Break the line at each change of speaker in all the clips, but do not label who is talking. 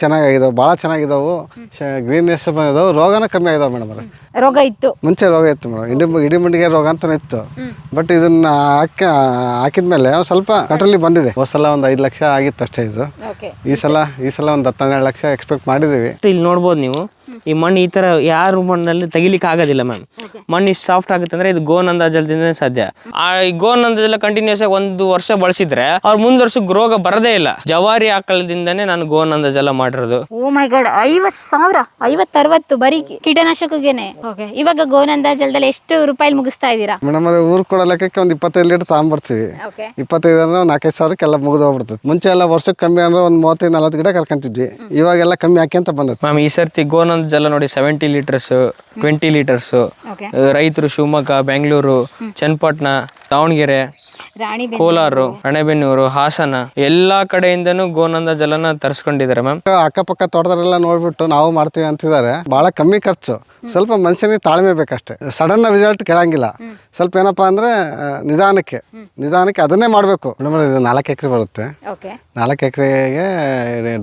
ಚೆನ್ನಾಗಿದಾವೆ. ಭಾಳ ಚೆನ್ನಾಗಿದಾವು ಗ್ರೀನ್ನೆಸ್ ಬಂದಿದಾವೆ. ರೋಗನೂ ಕಮ್ಮಿ ಆಗಿದಾವೆ ಮೇಡಮ್ ಅವ್ರೆ.
ರೋಗ ಇತ್ತು.
ಮುಂಚೆ ರೋಗ ಇತ್ತು ಮೇಡಮ್. ಇಡಿ ಇಡಿ ಮುಂಡಿಗೆ ರೋಗ ಅಂತ ಇತ್ತು. ಬಟ್ ಇದನ್ನ ಹಾಕ ಹಾಕಿದ್ಮೇಲೆ ಒಂದ್ ಸ್ವಲ್ಪ ಕಂಟ್ರಲ್ಲಿ ಬಂದಿದೆ. ಹೋದ್ ಸಲ ಒಂದು ಐದು ಲಕ್ಷ ಆಗಿತ್ತು ಅಷ್ಟೇ ಇದು.
ಓಕೆ.
ಈ ಸಲ ಈ ಸಲ ಒಂದು ಹತ್ತು ಹನ್ನೆರಡು ಲಕ್ಷ ಎಕ್ಸ್ಪೆಕ್ಟ್ ಮಾಡಿದ್ದೀವಿ
ಇಲ್ಲಿ ನೋಡ್ಬೋದು ನೀವು. ಈ ಮಣ್ಣು ಈ ತರ ಯಾರು ಮಣ್ಣಲ್ಲಿ ತೆಗಿಲಿಕ್ಕೆ ಆಗೋದಿಲ್ಲ ಮ್ಯಾಮ್ ಮಣ್ಣು ಇಷ್ಟು ಸಾಫ್ಟ್ ಆಗುತ್ತೆ ಅಂದ್ರೆ ಇದು ಗೋನಂದ ಜಲದಿಂದನೇ ಸಾಧ್ಯ. ಆ ಈ ಗೋನಂದ ಜಲ ಕಂಟಿನ್ಯೂಸ್ ಆಗಿ ಒಂದು ವರ್ಷ ಬಳಸಿದ್ರೆ ಅವ್ರು ಮುಂದ್ ವರ್ಷಕ್ಕೆ ರೋಗ ಬರದೇ ಇಲ್ಲ. ಜವಾರಿ ಆಕಳದಿಂದನೇ ನಾನು ಗೋನಂದ ಜಲ ಮಾಡಿರೋದು.
ಓ ಮೈ ಗಾಡ್ ಐವತ್ ಸಾವಿರ ಐವತ್ ಅರವತ್ತು ಬರೀ ಕೀಟನಾಶಕಗೇನೆ ಓಕೆ ಇವಾಗ ಗೋನಂದ ಜಲದಲ್ಲಿ ಎಷ್ಟು ರೂಪಾಯಿ ಮುಗಿಸ್ತಾ ಇದ್ದೀರಾ?
ಮೇಡಮ್ ಊರ್ ಊರು ಕೊಡೋ ಲೆಕ್ಕಕ್ಕೆ ಒಂದು ಇಪ್ಪತ್ತೈದು ಲೀಟರ್ ತಗೊಂಡ್ಬರ್ತೀವಿ.
ಓಕೆ
ಇಪ್ಪತ್ತೈದು ಅಂದ್ರೆ ಒಂದು ನಾಲ್ಕೈದು ಸಾವಿರಕ್ಕೆಲ್ಲ ಮುಗಿದು ಹೋಗ್ಬಿಡ್ತದೆ. ಮುಂಚೆ ಎಲ್ಲ ವರ್ಷಕ್ಕೆ ಕಮ್ಮಿ ಅಂದ್ರೆ ಒಂದ್ ಮೂವತ್ತೈದು ನಲ್ವತ್ತು ಗಿಡ ಕರ್ಕೊಂತಿದ್ವಿ. ಇವಾಗೆಲ್ಲ ಕಮ್ಮಿ ಹಾಕ್ಯಂತ ಬಂದದ್ದು?
ಮ್ಯಾಮ್ ಈ ಸರ್ತಿ ಗೋನಂದ ಜಲ ನೋಡಿ seventy litres twenty litres
okay
ರೈತರು ಶಿವಮೊಗ್ಗ ಬೆಂಗಳೂರು ಚನ್ನಪಟ್ಟಣ ದಾವಣಗೆರೆ
ಕೋಲಾರು
ಕೋಲಾರ ರಾಣೆಬೆನ್ನೂರು ಹಾಸನ ಎಲ್ಲಾ ಕಡೆಯಿಂದನು ಗೋನಂದ ಜಲನ ತರಿಸ್ಕೊಂಡಿದ್ದಾರೆ ಮ್ಯಾಮ್.
ಅಕ್ಕಪಕ್ಕ ತೋಟದಲ್ಲೆಲ್ಲ ನೋಡ್ಬಿಟ್ಟು ನಾವು ಮಾಡ್ತೀವಿ ಅಂತಿದ್ದಾರೆ. ಬಹಳ ಕಮ್ಮಿ ಖರ್ಚು. ಸ್ವಲ್ಪ ಮನುಷ್ಯನಿಗೆ ತಾಳ್ಮೆ ಬೇಕಷ್ಟೇ. Sudden result ಕೇಳಂಗಿಲ್ಲ. ಸ್ವಲ್ಪ ಏನಪ್ಪಾ ಅಂದ್ರೆ ನಿಧಾನಕ್ಕೆ. ನಿಧಾನಕ್ಕೆ ಅದನ್ನೇ ಮಾಡಬೇಕು. ಮೇಡಮ್ ಇದು ನಾಲ್ಕು ಎಕರೆ ಬರುತ್ತೆ.
ಓಕೆ.
ನಾಲ್ಕು ಎಕರೆಗೆ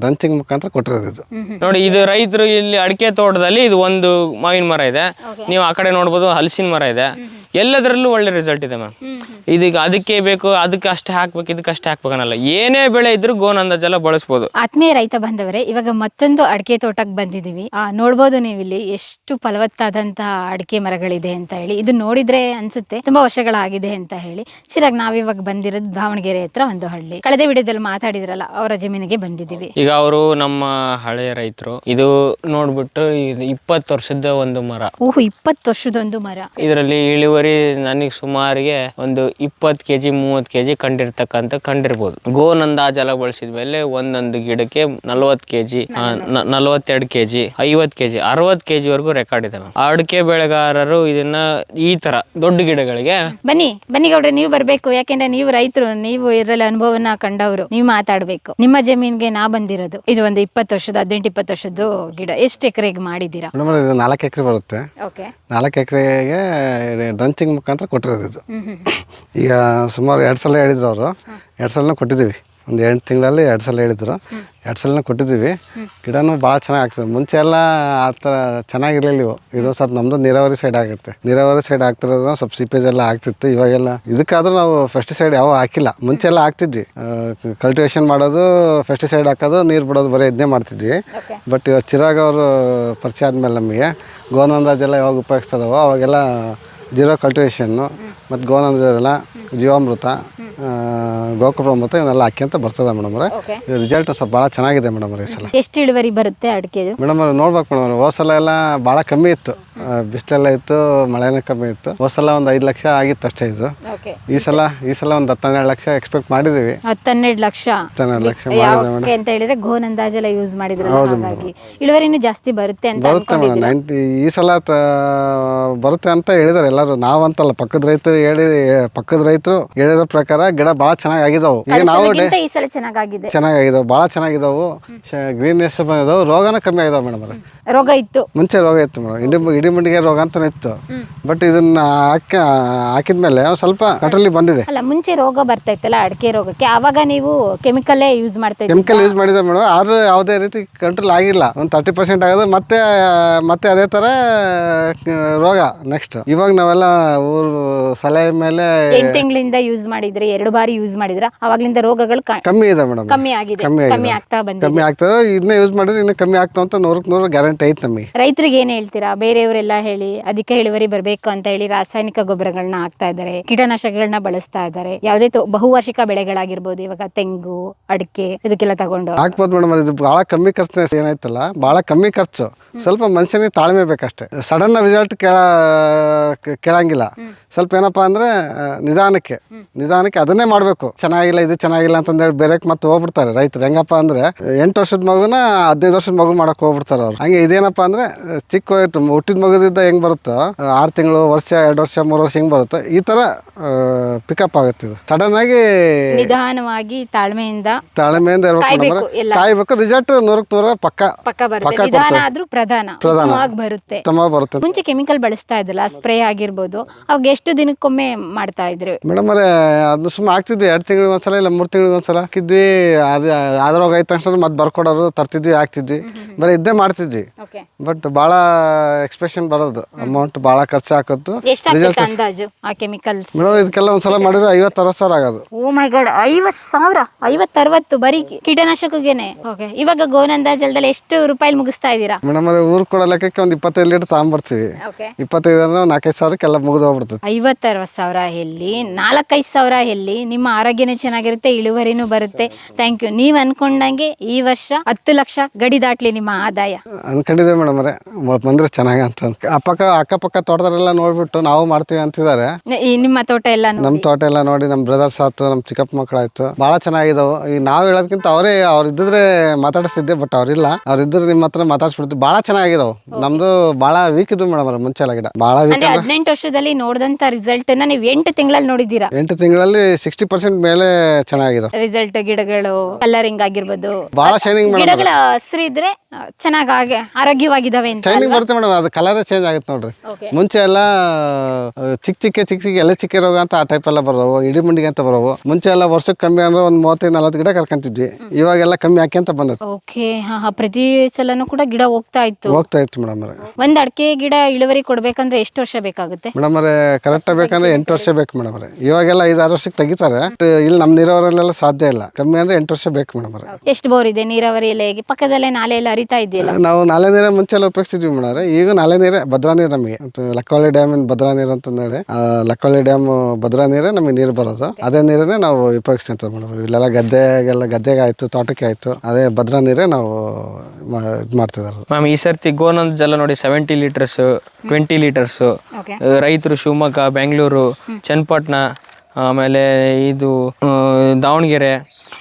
ಡ್ರಂಚಿಂಗ್ ಮುಖಾಂತರ ಕೊಟ್ಟಿರೋದು ಇದು.
ನೋಡಿ ಇದು ರೈತರು ಇಲ್ಲಿ ಅಡಿಕೆ ತೋಟದಲ್ಲಿ ಇದು ಒಂದು ಮಾವಿನ ಮರ ಇದೆ. ನೀವು ಆ ಕಡೆ ನೋಡ್ಬೋದು ಹಲಸಿನ ಮರ ಇದೆ. ಎಲ್ಲದರಲ್ಲೂ ಒಳ್ಳೆ ರಿಸಲ್ಟ್ ಇದೆ ಮ್ಯಾಮ್ ಇದೀಗ ಅದಕ್ಕೆ ಬೇಕು ಅದಕ್ಕೆ ಅಷ್ಟೇ ಹಾಕ್ಬೇಕು ಇದಕ್ಕೆ ಅಷ್ಟೇ ಹಾಕ್ಬೇಕನ್ನಲ್ಲ. ಏನೇ ಬೆಳೆ ಇದ್ರೂ ಗೋನ್ ಅಂದಾಜೆಲ್ಲ ಬಳಸ್ಬೋದು.
ಆತ್ಮೀಯ ರೈತ ಬಂದವರೇ ಇವಾಗ ಮತ್ತೊಂದು ಅಡಿಕೆ ತೋಟಕ್ಕೆ ಬಂದಿದ್ದೀವಿ. ಆ ನೋಡ್ಬೋದು ನೀವು ಇಲ್ಲಿ ಎಷ್ಟು ಫಲವತ್ತಾದಂತಹ ಅಡಿಕೆ ಮರಗಳಿದೆ ಅಂತ ಹೇಳಿ. ಇದು ನೋಡಿದ್ರೆ ಅನ್ಸುತ್ತೆ ತುಂಬಾ ವರ್ಷಗಳಾಗಿದೆ ಅಂತ ಹೇಳಿ. ಚಿರಾಗ್ ನಾವಿವಾಗ ಬಂದಿರೋದು ದಾವಣಗೆರೆ ಹತ್ರ ಒಂದು ಹಳ್ಳಿ. ಕಳೆದ ವಿಡಿಯೋದಲ್ಲಿ ಮಾತಾಡಿದ್ರಲ್ಲ ಅವರ ಜಮೀನಿಗೆ ಬಂದಿದ್ದೀವಿ.
ಈಗ ಅವರು ನಮ್ಮ ಹಳೆಯ ರೈತರು. ಇದು ನೋಡ್ಬಿಟ್ಟು ಇಪ್ಪತ್ತು ವರ್ಷದ ಒಂದು ಮರ.
ಓಹ್ ಇಪ್ಪತ್ತು ವರ್ಷದೊಂದು ಮರ.
ಇದರಲ್ಲಿ ಇಳುವರಿ ನನಗೆ ಸುಮಾರಿಗೆ ಒಂದು ಇಪ್ಪತ್ತು ಕೆಜಿ ಮೂವತ್ತು ಕೆಜಿ ಕಂಡಿರ್ತಕ್ಕಂಥ ಕಂಡಿರ್ಬೋದು. ಗೋ ಜಲ ಬಳಸಿದ ಮೇಲೆ ಒಂದೊಂದು ಗಿಡಕ್ಕೆ ನಲ್ವತ್ತು ಕೆಜಿ ನಲ್ವತ್ತೆರಡು ಕೆಜಿ ಐವತ್ತು ಕೆಜಿ ವರೆಗೂ ಅರವತ್ತು ಕೆ ಜಿವರೆಗೂ ರೆಕಾರ್ಡ್ ಮ್ಯಾಮ್ ಅಡಿಕೆ ಬೆಳೆಗಾರರು ಇದನ್ನ ಈ ತರ ದೊಡ್ಡ ಗಿಡಗಳಿಗೆ
ಬನ್ನಿ ಬನ್ನಿ ಗೌಡ್ರೆ ನೀವು ಬರ್ಬೇಕು. ಯಾಕೆಂದ್ರೆ ನೀವು ರೈತರು ನೀವು ಇದರಲ್ಲಿ ಅನುಭವನ ಕಂಡವರು. ನೀವು ಮಾತಾಡ್ಬೇಕು. ನಿಮ್ಮ ಜಮೀನ್ಗೆ ನಾ ಬಂದಿರೋದು. ಇದು ಒಂದು ಇಪ್ಪತ್ತು ವರ್ಷದ ಹದಿನೆಂಟು ಇಪ್ಪತ್ತು ವರ್ಷದ್ದು ಗಿಡ. ಎಷ್ಟು ಎಕರೆಗೆ ಮಾಡಿದ್ದೀರಾ?
ಮೇಡಮ್ ಇದು ನಾಲ್ಕು ಎಕರೆ ಬರುತ್ತೆ.
ಓಕೆ.
ನಾಲ್ಕು ಎಕರೆಗೆ ಡ್ರಂಚಿಂಗ್ ಮುಖಾಂತರ ಕೊಟ್ಟಿರೋದು ಇದು. ಈಗ ಸುಮಾರು ಎರಡು ಸಲ ಹೇಳಿದ್ರು ಅವರು. ಎರಡು ಸಲನೂ ಕೊಟ್ಟಿದ್ದೀವಿ. ಒಂದು ಎಂಟು ತಿಂಗಳಲ್ಲಿ ಎರಡು ಸಲ ಹೇಳಿದ್ರು. ಎರಡು ಸಲನೂ ಕೊಟ್ಟಿದ್ದೀವಿ. ಗಿಡನೂ ಭಾಳ ಚೆನ್ನಾಗಿ ಆಗ್ತದೆ ಮುಂಚೆ ಎಲ್ಲ ಆ ಥರ ಚೆನ್ನಾಗಿರಲಿಲ್ಲ ಇವು. ಇದು ಸ್ವಲ್ಪ ನಮ್ಮದು ನೀರಾವರಿ ಸೈಡ್ ಆಗುತ್ತೆ. ನೀರಾವರಿ ಸೈಡ್ ಆಗ್ತಿರೋದ್ರ ಸ್ವಲ್ಪ ಸೀಪೇಜ್ ಎಲ್ಲ ಆಗ್ತಿತ್ತು. ಇವಾಗೆಲ್ಲ ಇದಕ್ಕಾದ್ರೂ ನಾವು ಫೆಸ್ಟಿಸೈಡ್ ಯಾವ ಹಾಕಿಲ್ಲ. ಮುಂಚೆ ಎಲ್ಲ ಹಾಕ್ತಿದ್ವಿ. ಕಲ್ಟಿವೇಶನ್ ಮಾಡೋದು ಫೆಸ್ಟಿಸೈಡ್ ಹಾಕೋದು ನೀರು ಬಿಡೋದು ಬರೀ ಇದನ್ನೇ ಮಾಡ್ತಿದ್ವಿ. ಬಟ್ ಇವಾಗ ಚಿರಾಗ್ ಅವರು ಪರಿಚಯ ಆದಮೇಲೆ ನಮಗೆ ಗೋನಂದಾಜೆಲ್ಲ ಯಾವಾಗ ಉಪಯೋಗಿಸ್ತದವೋ ಅವಾಗೆಲ್ಲ ಜೀರೋ ಕಲ್ಟಿವೇಷನ್ನು ಮತ್ತು ಗೋನಂದಾಜೆಲ್ಲ ಜೀವಾಮೃತ ಆ, ಗೋಕುಲಾಮೃತ ಇವನ್ನೆಲ್ಲ ಹಾಕ್ಯಂತ ಬರ್ತದೆ ಮೇಡಮ್ ಅವರೇ.
ಓಕೆ
ರಿಸಲ್ಟ್ ಸ್ವಲ್ಪ ಭಾಳ ಚೆನ್ನಾಗಿದೆ ಮೇಡಮ್ ಅವರೇ ಈ ಸಲ.
ಎಷ್ಟು ಇಳುವರಿ ಬರುತ್ತೆ ಅಡಿಕೆ
ಮೇಡಮ್ ಅವ್ರು ನೋಡ್ಬೇಕು ಮೇಡಮ್ ಅವ್ರೆ ಹೋದ್ ಸಲ ಎಲ್ಲ ಭಾಳ ಕಮ್ಮಿ ಇತ್ತು. ಆ, ಬಿಸಿಲೆಲ್ಲ ಇತ್ತು ಮಳೆನೂ ಕಮ್ಮಿ ಇತ್ತು. ಹೋದ್ ಸಲ ಒಂದು ಐದು ಲಕ್ಷ ಆಗಿತ್ತು ಅಷ್ಟೇ ಇದು.
ಓಕೆ
ಈ ಸಲ ಈ ಸಲ ಒಂದು ಹತ್ತು ಹನ್ನೆರಡು ಲಕ್ಷ ಎಕ್ಸ್ಪೆಕ್ಟ್ ಮಾಡಿದ್ದೀವಿ.
ಹತ್ತನ್ನೆರಡು ಲಕ್ಷ.
ಹತ್ತೆರಡು ಲಕ್ಷ
ಅಂತ ಹೇಳಿದ್ರೆ ಗೋನಂದಾಜೆಲ್ಲ ಯೂಸ್ ಮಾಡಿದ್ರು ಹಾಗಾಗಿ. ಇಳುವರಿನೂ ಜಾಸ್ತಿ ಬರುತ್ತೆ ಅಂತ
ಬರುತ್ತೆ ಮೇಡಮ್. ನೈಂಟಿ ಈ ಸಲ ತ- ಬರುತ್ತೆ ಅಂತ ಹೇಳಿದಾರೆ ಎಲ್ಲರೂ ನಾವಂತಲ್ಲ ಪಕ್ಕದ ರೈತರು ಹೇಳಿ ಪಕ್ಕದ ರೈತರು ಹೇಳಿರೋ ಪ್ರಕಾರ ಗಿಡ ಬಹಳ ಚೆನ್ನಾಗಿ ಆಗಿದಾವು ಈಗ ನಾವು ಡೇ
ಈ ಸಲ ಚೆನ್ನಾಗಾಗಿದೆ.
ಚೆನ್ನಾಗಿದಾವೆ. ಬಹಳ ಚೆನ್ನಾಗಿದಾವು ಗ್ರೀನ್ನೆಸ್ ಬಂದಿದಾವು ರೋಗನ ಕಮ್ಮಿ ಆಗಿದಾವೆ ಮೇಡಮ್ ಅವ್ರೆ.
ರೋಗ ಇತ್ತು.
ಮುಂಚೆ ರೋಗ ಇತ್ತು ಮೇಡಮ್ ಇಡಿ ಇಡಿ ಮಂಡಿಗೆ ರೋಗ ಅಂತ ಇತ್ತು ಬಟ್ ಇದನ್ನ ಹಾಕ ಹಾಕಿದ್ಮೇಲೆ ಒಂದ್ ಸ್ವಲ್ಪ ಕಂಟ್ರೋಲಿ ಬಂದಿದೆ.
ಅಲ್ಲ ಮುಂಚೆ ರೋಗ ಬರ್ತಾ ಇತ್ತಲ್ಲ ಅಡಿಕೆ ರೋಗಕ್ಕೆ ಆವಾಗ ನೀವು ಕೆಮಿಕಲ್ ಯೂಸ್ ಮಾಡ್ತಾ
ಕೆಮಿಕಲ್ ಯೂಸ್ ಮಾಡಿದೆ ಮೇಡಮ್ ಆದ್ರೂ ಯಾವುದೇ ರೀತಿ ಕಂಟ್ರೋಲ್ ಆಗಿಲ್ಲ. ಒಂದು ತರ್ಟಿ ಪರ್ಸೆಂಟ್ ಆಗೋದು ಮತ್ತೆ ಮತ್ತೆ ಅದೇ ಥರ ಆ, ರೋಗ ನೆಕ್ಸ್ಟ್ ಇವಾಗ ನಾವೆಲ್ಲ ಊರು ಸಲಹೆ ಮೇಲೆ
ಎಂಟು ತಿಂಗಳಿಂದ ಯೂಸ್ ಮಾಡಿದ್ರೆ ಎರಡು ಬಾರಿ ಯೂಸ್ ಮಾಡಿದ್ರ ಅವಾಗ್ಲಿಂದ ರೋಗಗಳು ಕ-
ಕಮ್ಮಿ ಇದೆ ಮೇಡಮ್.
ಕಮ್ಮಿ ಆಗಿದೆ.
ಕಮ್ಮಿ
ಕಮ್ಮಿ ಆಗ್ತಾ ಬಂದಿದೆ.
ಕಮ್ಮಿ ಆಗ್ತದೆ ಇದನ್ನ ಯೂಸ್ ಮಾಡಿದ್ರೆ ಇನ್ನ ಕಮ್ಮಿ ಆಗ್ತಾವ ಅಂತ ನೂರಕ್ಕೆ ನೂರು ಗ್ಯಾರಂಟಿ ಐತೆ ನಮಗೆ.
ರೈತರಿಗೆ ಏನ್ ಹೇಳ್ತೀರಾ? ಬೇರೆಯವರೆಲ್ಲ ಹೇಳಿ ಅಧಿಕ ಇಳುವರಿ ಬರಬೇಕು ಅಂತ ಹೇಳಿ ರಾಸಾಯನಿಕ ಗೊಬ್ಬರಗಳನ್ನ ಹಾಕ್ತಾ ಇದ್ದಾರೆ ಕೀಟನಾಶಕಗಳನ್ನ ಬಳಸ್ತಾ ಇದ್ದಾರೆ. ಯಾವುದೇ ತೊ- ಬಹುವಾರ್ಷಿಕ ಬೆಳೆಗಳಾಗಿರ್ಬೋದು ಇವಾಗ ತೆಂಗು ಅಡಿಕೆ ಇದಕ್ಕೆಲ್ಲ ತಗೊಂಡು.
ಹಾಕ್ಬೋದು ಮೇಡಮ್. ಇದು ಭಾಳ ಕಮ್ಮಿ ಖರ್ಚು ಏನಾಯ್ತಲ್ಲ? ಬಹಳ ಕಮ್ಮಿ ಖರ್ಚು. ಸ್ವಲ್ಪ ಮನುಷ್ಯನಿಗೆ ತಾಳ್ಮೆ ಬೇಕಷ್ಟೇ. ಸಡನ್ ರಿಸಲ್ಟ್ ಕೇಳ ಕೇಳಂಗಿಲ್ಲ. ಸ್ವಲ್ಪ ಏನಪ್ಪಾ ಅಂದ್ರೆ ನಿಧಾನಕ್ಕೆ. ನಿಧಾನಕ್ಕೆ ಅದನ್ನೇ ಮಾಡಬೇಕು. ಚೆನ್ನಾಗಿಲ್ಲ ಇದು ಚೆನ್ನಾಗಿಲ್ಲ ಅಂತಂದೇಳಿ ಬೇರೆ ಮತ್ತೆ ಹೋಗ್ಬಿಡ್ತಾರೆ ರೈತರು. ಹೆಂಗಪ್ಪ ಅಂದ್ರೆ ಎಂಟು ವರ್ಷದ ಮಗುನ ಹದಿನೈದು ವರ್ಷದ ಮಗು ಮಾಡಕ್ ಹೋಗ್ಬಿಡ್ತಾರೆ ಅವ್ರು. ಹಂಗೆ ಇದೇನಪ್ಪ ಅಂದ್ರೆ ಚಿಕ್ಕ ಹುಟ್ಟಿದ ಮಗುದಿದ್ದ ಹೆಂಗ್ ಬರುತ್ತೋ ಆರು ತಿಂಗಳು ವರ್ಷ ಎರಡು ವರ್ಷ ಮೂರು ವರ್ಷ ಹೆಂಗ್ ಬರುತ್ತೋ ಈ ತರ ಪಿಕಪ್ ಆಗುತ್ತೆ ಇದು. ಸಡನ್ ಆಗಿ
ನಿಧಾನವಾಗಿ ತಾಳ್ಮೆಯಿಂದ
ತಾಳ್ಮೆಯಿಂದ.
ಕಾಯ್ಬೇಕು
ರಿಸಲ್ಟ್ ನೂರಕ್ಕೆ ನೂರ ಪಕ್ಕ
ಪಕ್ಕ ಬರುತ್ತೆ. ಪ್ರಧಾನ ಉತ್ತಮವಾಗಿ ಬರುತ್ತೆ.
ಉತ್ತಮ ಬರುತ್ತೆ.
ಮುಂಚೆ ಕೆಮಿಕಲ್ ಬಳಸ್ತಾ ಇದ್ದಲ್ಲ ಸ್ಪ್ರೇ ಆಗಿರ್ಬೋದು. ಅವಾಗ ಎಷ್ಟು ದಿನಕ್ಕೊಮ್ಮೆ ಮಾಡ್ತಾ ಇದ್ರಿ?
ಮೇಡಮ್ ಅದು ಸುಮ್ಮನೆ ಆಗ್ತಿದ್ವಿ ಎರಡು ತಿಂಗಳಿಗೆ ಒಂದ್ಸಲ ಇಲ್ಲ ಮೂರು ತಿಂಗಳಿಗೆ ಒಂದ್ಸಲ. ಹಾಕಿದ್ವಿ ಅದು ಅದ್ರೊಳಗೆ ಐದು ತಕ್ಷಣ ಮತ್ತೆ ಬರ್ಕೊಡೋರು ತರ್ತಿದ್ವಿ ಹಾಕ್ತಿದ್ವಿ. ಬರೀ ಇದ್ದೇ ಮಾಡ್ತಿದ್ವಿ.
ಓಕೆ.
ಬಟ್ ಬಹಳ ಎಕ್ಸ್ಪ್ರೆಷನ್ ಬರೋದು ಅಮೌಂಟ್ ಬಹಳ ಖರ್ಚು ಹಾಕೋದು
ಎಷ್ಟಾಗ್ತೈತೆ ಅಂದಾಜು ಆ ಕೆಮಿಕಲ್ಸ್?
ಮೇಡಮ್ ಇದಕ್ಕೆಲ್ಲ ಒಂದ್ಸಲ ಮಾಡಿದ್ರೆ ಐವತ್ತು ಅರವತ್ತು ಸಾವಿರ ಆಗೋದು.
ಓ ಮೈ ಗಾಡ್ ಐವತ್ ಸಾವಿರ ಐವತ್ತರವತ್ತು ಬರೀ ಕೀಟನಾಶಕಗೇನೆ. ಓಕೆ ಇವಾಗ ಗೋನಂದ ಜಲದಲ್ಲಿ ಎಷ್ಟು ರೂಪಾಯಿ ಮುಗಿಸ್ತಾ ಇದ್ದೀರಾ?
ಮೇಡಮ್ ಅವರೇ ಊರು ಕೊಡೋ ಲೆಕ್ಕಕ್ಕೆ ಒಂದು ಇಪ್ಪತ್ತೈದು ಲೀಟರ್ ತಗೊಂಡ್ಬರ್ತೀವಿ.
ಓಕೆ
ಇಪ್ಪತ್ತೈದು ಅಂದ್ರೆ ಒಂದು ನಾಲ್ಕೈದು ಸಾವಿರಕ್ಕೆಲ್ಲ ಮುಗಿದು ಹೋಗ್ಬಿಡ್ತದೆ.
ಐವತ್ತರವತ್ತು ಸಾವಿರ ಎಲ್ಲಿ ನಾಲ್ಕೈದು ಸಾವಿರ ಎಲ್ಲಿ ನಿಮ್ಮ ಆರೋಗ್ಯನೂ ಚೆನ್ನಾಗಿರುತ್ತೆ ಇಳುವರಿನೂ ಬರುತ್ತೆ. ಥ್ಯಾಂಕ್ ಯು ನೀವು ಅನ್ಕೊಂಡಂಗೆ ಈ ವರ್ಷ ಹತ್ತು ಲಕ್ಷ ಗಡಿ ದಾಟ್ಲಿ ನಿಮ್ಮ ಆದಾಯ.
ಅನ್ಕೊಂಡಿದ್ದೆ ಮೇಡಮ್ ಅವರೇ. ಬಂದ್ರೆ ಚೆನ್ನಾಗಿ ಅಂತ ಅಪ್ಪಕ್ಕ ಅಕ್ಕಪಕ್ಕ ತೋಟದಲ್ಲೆಲ್ಲ ನೋಡ್ಬಿಟ್ಟು ನಾವು ಮಾಡ್ತೀವಿ ಅಂತಿದ್ದಾರೆ.
ಈ ನಿಮ್ಮ ತೋಟ ಎಲ್ಲ
ನಮ್ಮ ತೋಟ ಎಲ್ಲ ನೋಡಿ ನಮ್ಮ ಬ್ರದರ್ಸ್ ಆಯ್ತು ನಮ್ಮ ಚಿಕ್ಕಪ್ಪ ಮಕ್ಕಳಾಯ್ತು. ಭಾಳ ಚೆನ್ನಾಗಿದಾವು. ಈಗ ನಾವು ಹೇಳೋದಕ್ಕಿಂತ ಅವರೇ ಅವ್ರು ಇದ್ದಿದ್ರೆ ಮಾತಾಡಿಸ್ತಿದ್ದೆ ಬಟ್ ಅವ್ರಿಲ್ಲ. ಅವ್ರು ಇದ್ರೆ ನಿಮ್ಮ ಹತ್ರ ಮಾತಾಡ್ಸ್ಬಿಡ್ತೀವಿ ಭಾಳ ಚೆನ್ನಾಗಿದಾವು. ನಮ್ದು ಭಾಳ ವೀಕ್ ಇದ್ವು ಮೇಡಮ್ ಅವ್ರೆ ಮುಂಚೆ ಎಲ್ಲ ಗಿಡ. ಭಾಳ ವೀಕ್
ಅಂದ್ರೆ ಹದಿನೆಂಟು ವರ್ಷದಲ್ಲಿ ನೋಡಿದಂತ ರಿಸಲ್ಟ್ನ ನೀವು ಎಂಟು ತಿಂಗಳಲ್ಲಿ ನೋಡಿದ್ದೀರಾ?
ಎಂಟು ತಿಂಗಳಲ್ಲಿ ಸಿಕ್ಸ್ಟಿ ಪರ್ಸೆಂಟ್ ಮೇಲೆ ಚೆನ್ನಾಗಿದಾವೆ.
ರಿಸಲ್ಟ್ ಗಿಡಗಳು ಕಲರಿಂಗ್ ಆಗಿರ್ಬೋದು.
ಭಾಳ ಶೈನಿಂಗ್ ಮೇಡಮ್
ಗಿಡಗಳ ಹಸಿರು ಇದ್ರೆ ಚೆನ್ನಾಗಿ ಆರೋಗ್ಯವಾಗಿದಾವೆ ಅಂತ
ಟೈಮಿಂಗ್ ಬರುತ್ತೆ ಮೇಡಮ್ ಅದು ಕಲರ್ ಚೇಂಜ್ ಆಗುತ್ತೆ ನೋಡ್ರಿ.
ಓಕೆ
ಮುಂಚೆ ಎಲ್ಲ ಚಿಕ್ಕ ಚಿಕ್ಕ ಚಿಕ್ಕ ಚಿಕ್ಕ ಎಲೆ ಚಿಕ್ಕ ರೋಗ ಅಂತ ಆ ಟೈಪ್ ಎಲ್ಲ ಬರೋವು ಇಡಿ ಮುಂಡಿಗೆ ಅಂತ ಬರೋವು. ಮುಂಚೆ ಎಲ್ಲ ವರ್ಷಕ್ಕೆ ಕಮ್ಮಿ ಅಂದ್ರೆ ಒಂದು ಮೂವತ್ತೈದು ನಲ್ವತ್ತು ಗಿಡ ಕರ್ಕೊಂತಿದ್ವಿ. ಇವಾಗೆಲ್ಲ ಕಮ್ಮಿ ಹಾಕಿ ಅಂತ ಬಂದದ್ದು.
ಓಕೆ ಹಾ ಹಾ ಪ್ರತಿ ಸಲನೂ ಕೂಡ ಗಿಡ ಹೋಗ್ತಾ ಇತ್ತು.
ಹೋಗ್ತಾ ಇತ್ತು ಮೇಡಮ್ ಅವರೇ.
ಒಂದ್ ಅಡಕೆ ಗಿಡ ಇಳುವರಿ ಕೊಡ್ಬೇಕಂದ್ರೆ ಎಷ್ಟು ವರ್ಷ ಬೇಕಾಗುತ್ತೆ?
ಮೇಡಮ್ ಅವರೇ ಕರೆಕ್ಟ್ ಬೇಕಂದ್ರೆ ಎಂಟು ವರ್ಷ ಬೇಕು ಮೇಡಮ್ ಅವರೇ. ಇವಾಗೆಲ್ಲ ಐದಾರು ವರ್ಷಕ್ಕೆ ತೆಗಿತಾರೆ. ಬಟ್ ಇಲ್ಲಿ ನಮ್ಮ ನೀರಾವರಿಯಲ್ಲೆಲ್ಲ ಸಾಧ್ಯ ಇಲ್ಲ. ಕಮ್ಮಿ ಅಂದ್ರೆ ಎಂಟು ವರ್ಷ ಬೇಕು ಮೇಡಮ್ ಅವರೇ.
ಎಷ್ಟು ಬೋರ್ ಇದೆ ನೀರಾವರಿ ಎಲ್ಲ ಹೇಗೆ ಪಕ್ಕದಲ್ಲೇ ನಾಲೆ ಎಲ್ಲ ಹರಿತಾ ಇದೆಯಲ್ಲ?
ನಾವು ನಾಲೆ ನೀರ ಮುಂಚೆ ಎಲ್ಲ ಉಪಯೋಗಿಸ್ತಿದ್ವಿ ಮೇಡಮ್ ಈಗ ನಾಲೆ ನೀರೇ ಭದ್ರಾ ನೀರು ನಮಗೆ. ಲಕ್ಕವಳ್ಳಿ ಡ್ಯಾಮ್ ಡ್ಯಾಮಿನ ಭದ್ರಾ ನೀರು ಅಂತ ಹೇಳಿ ಆ, ಲಕ್ಕವಳ್ಳಿ ಡ್ಯಾಮ್ ಭದ್ರಾ ನೀರೇ ನಮಗೆ ನೀರು ಬರೋದು. ಅದೇ ನೀರನ್ನೇ ನಾವು ಉಪಯೋಗಿಸ್ತೀವಿ ಮೇಡಮ್ ಇಲ್ಲೆಲ್ಲ ಗದ್ದೆಗೆಲ್ಲ ಗದ್ದೆಗೆ ಆಯ್ತು ತೋಟಕ್ಕೆ ಆಯ್ತು ಅದೇ ಭದ್ರಾ ನೀರೇ ನಾವು ಇದು ಮಾಡ್ತಿದ್ದಾರೆ
ಮ್ಯಾಮ್ ಈ ಸರ್ತಿ ಗೋನಂದ್ ಜಲ ನೋಡಿ seventy litres twenty litres
okay
ರೈತರು ಶಿವಮೊಗ್ಗ ಬೆಂಗಳೂರು ಚನ್ನಪಟ್ಟಣ ಆಮೇಲೆ ಇದು ದಾವಣಗೆರೆ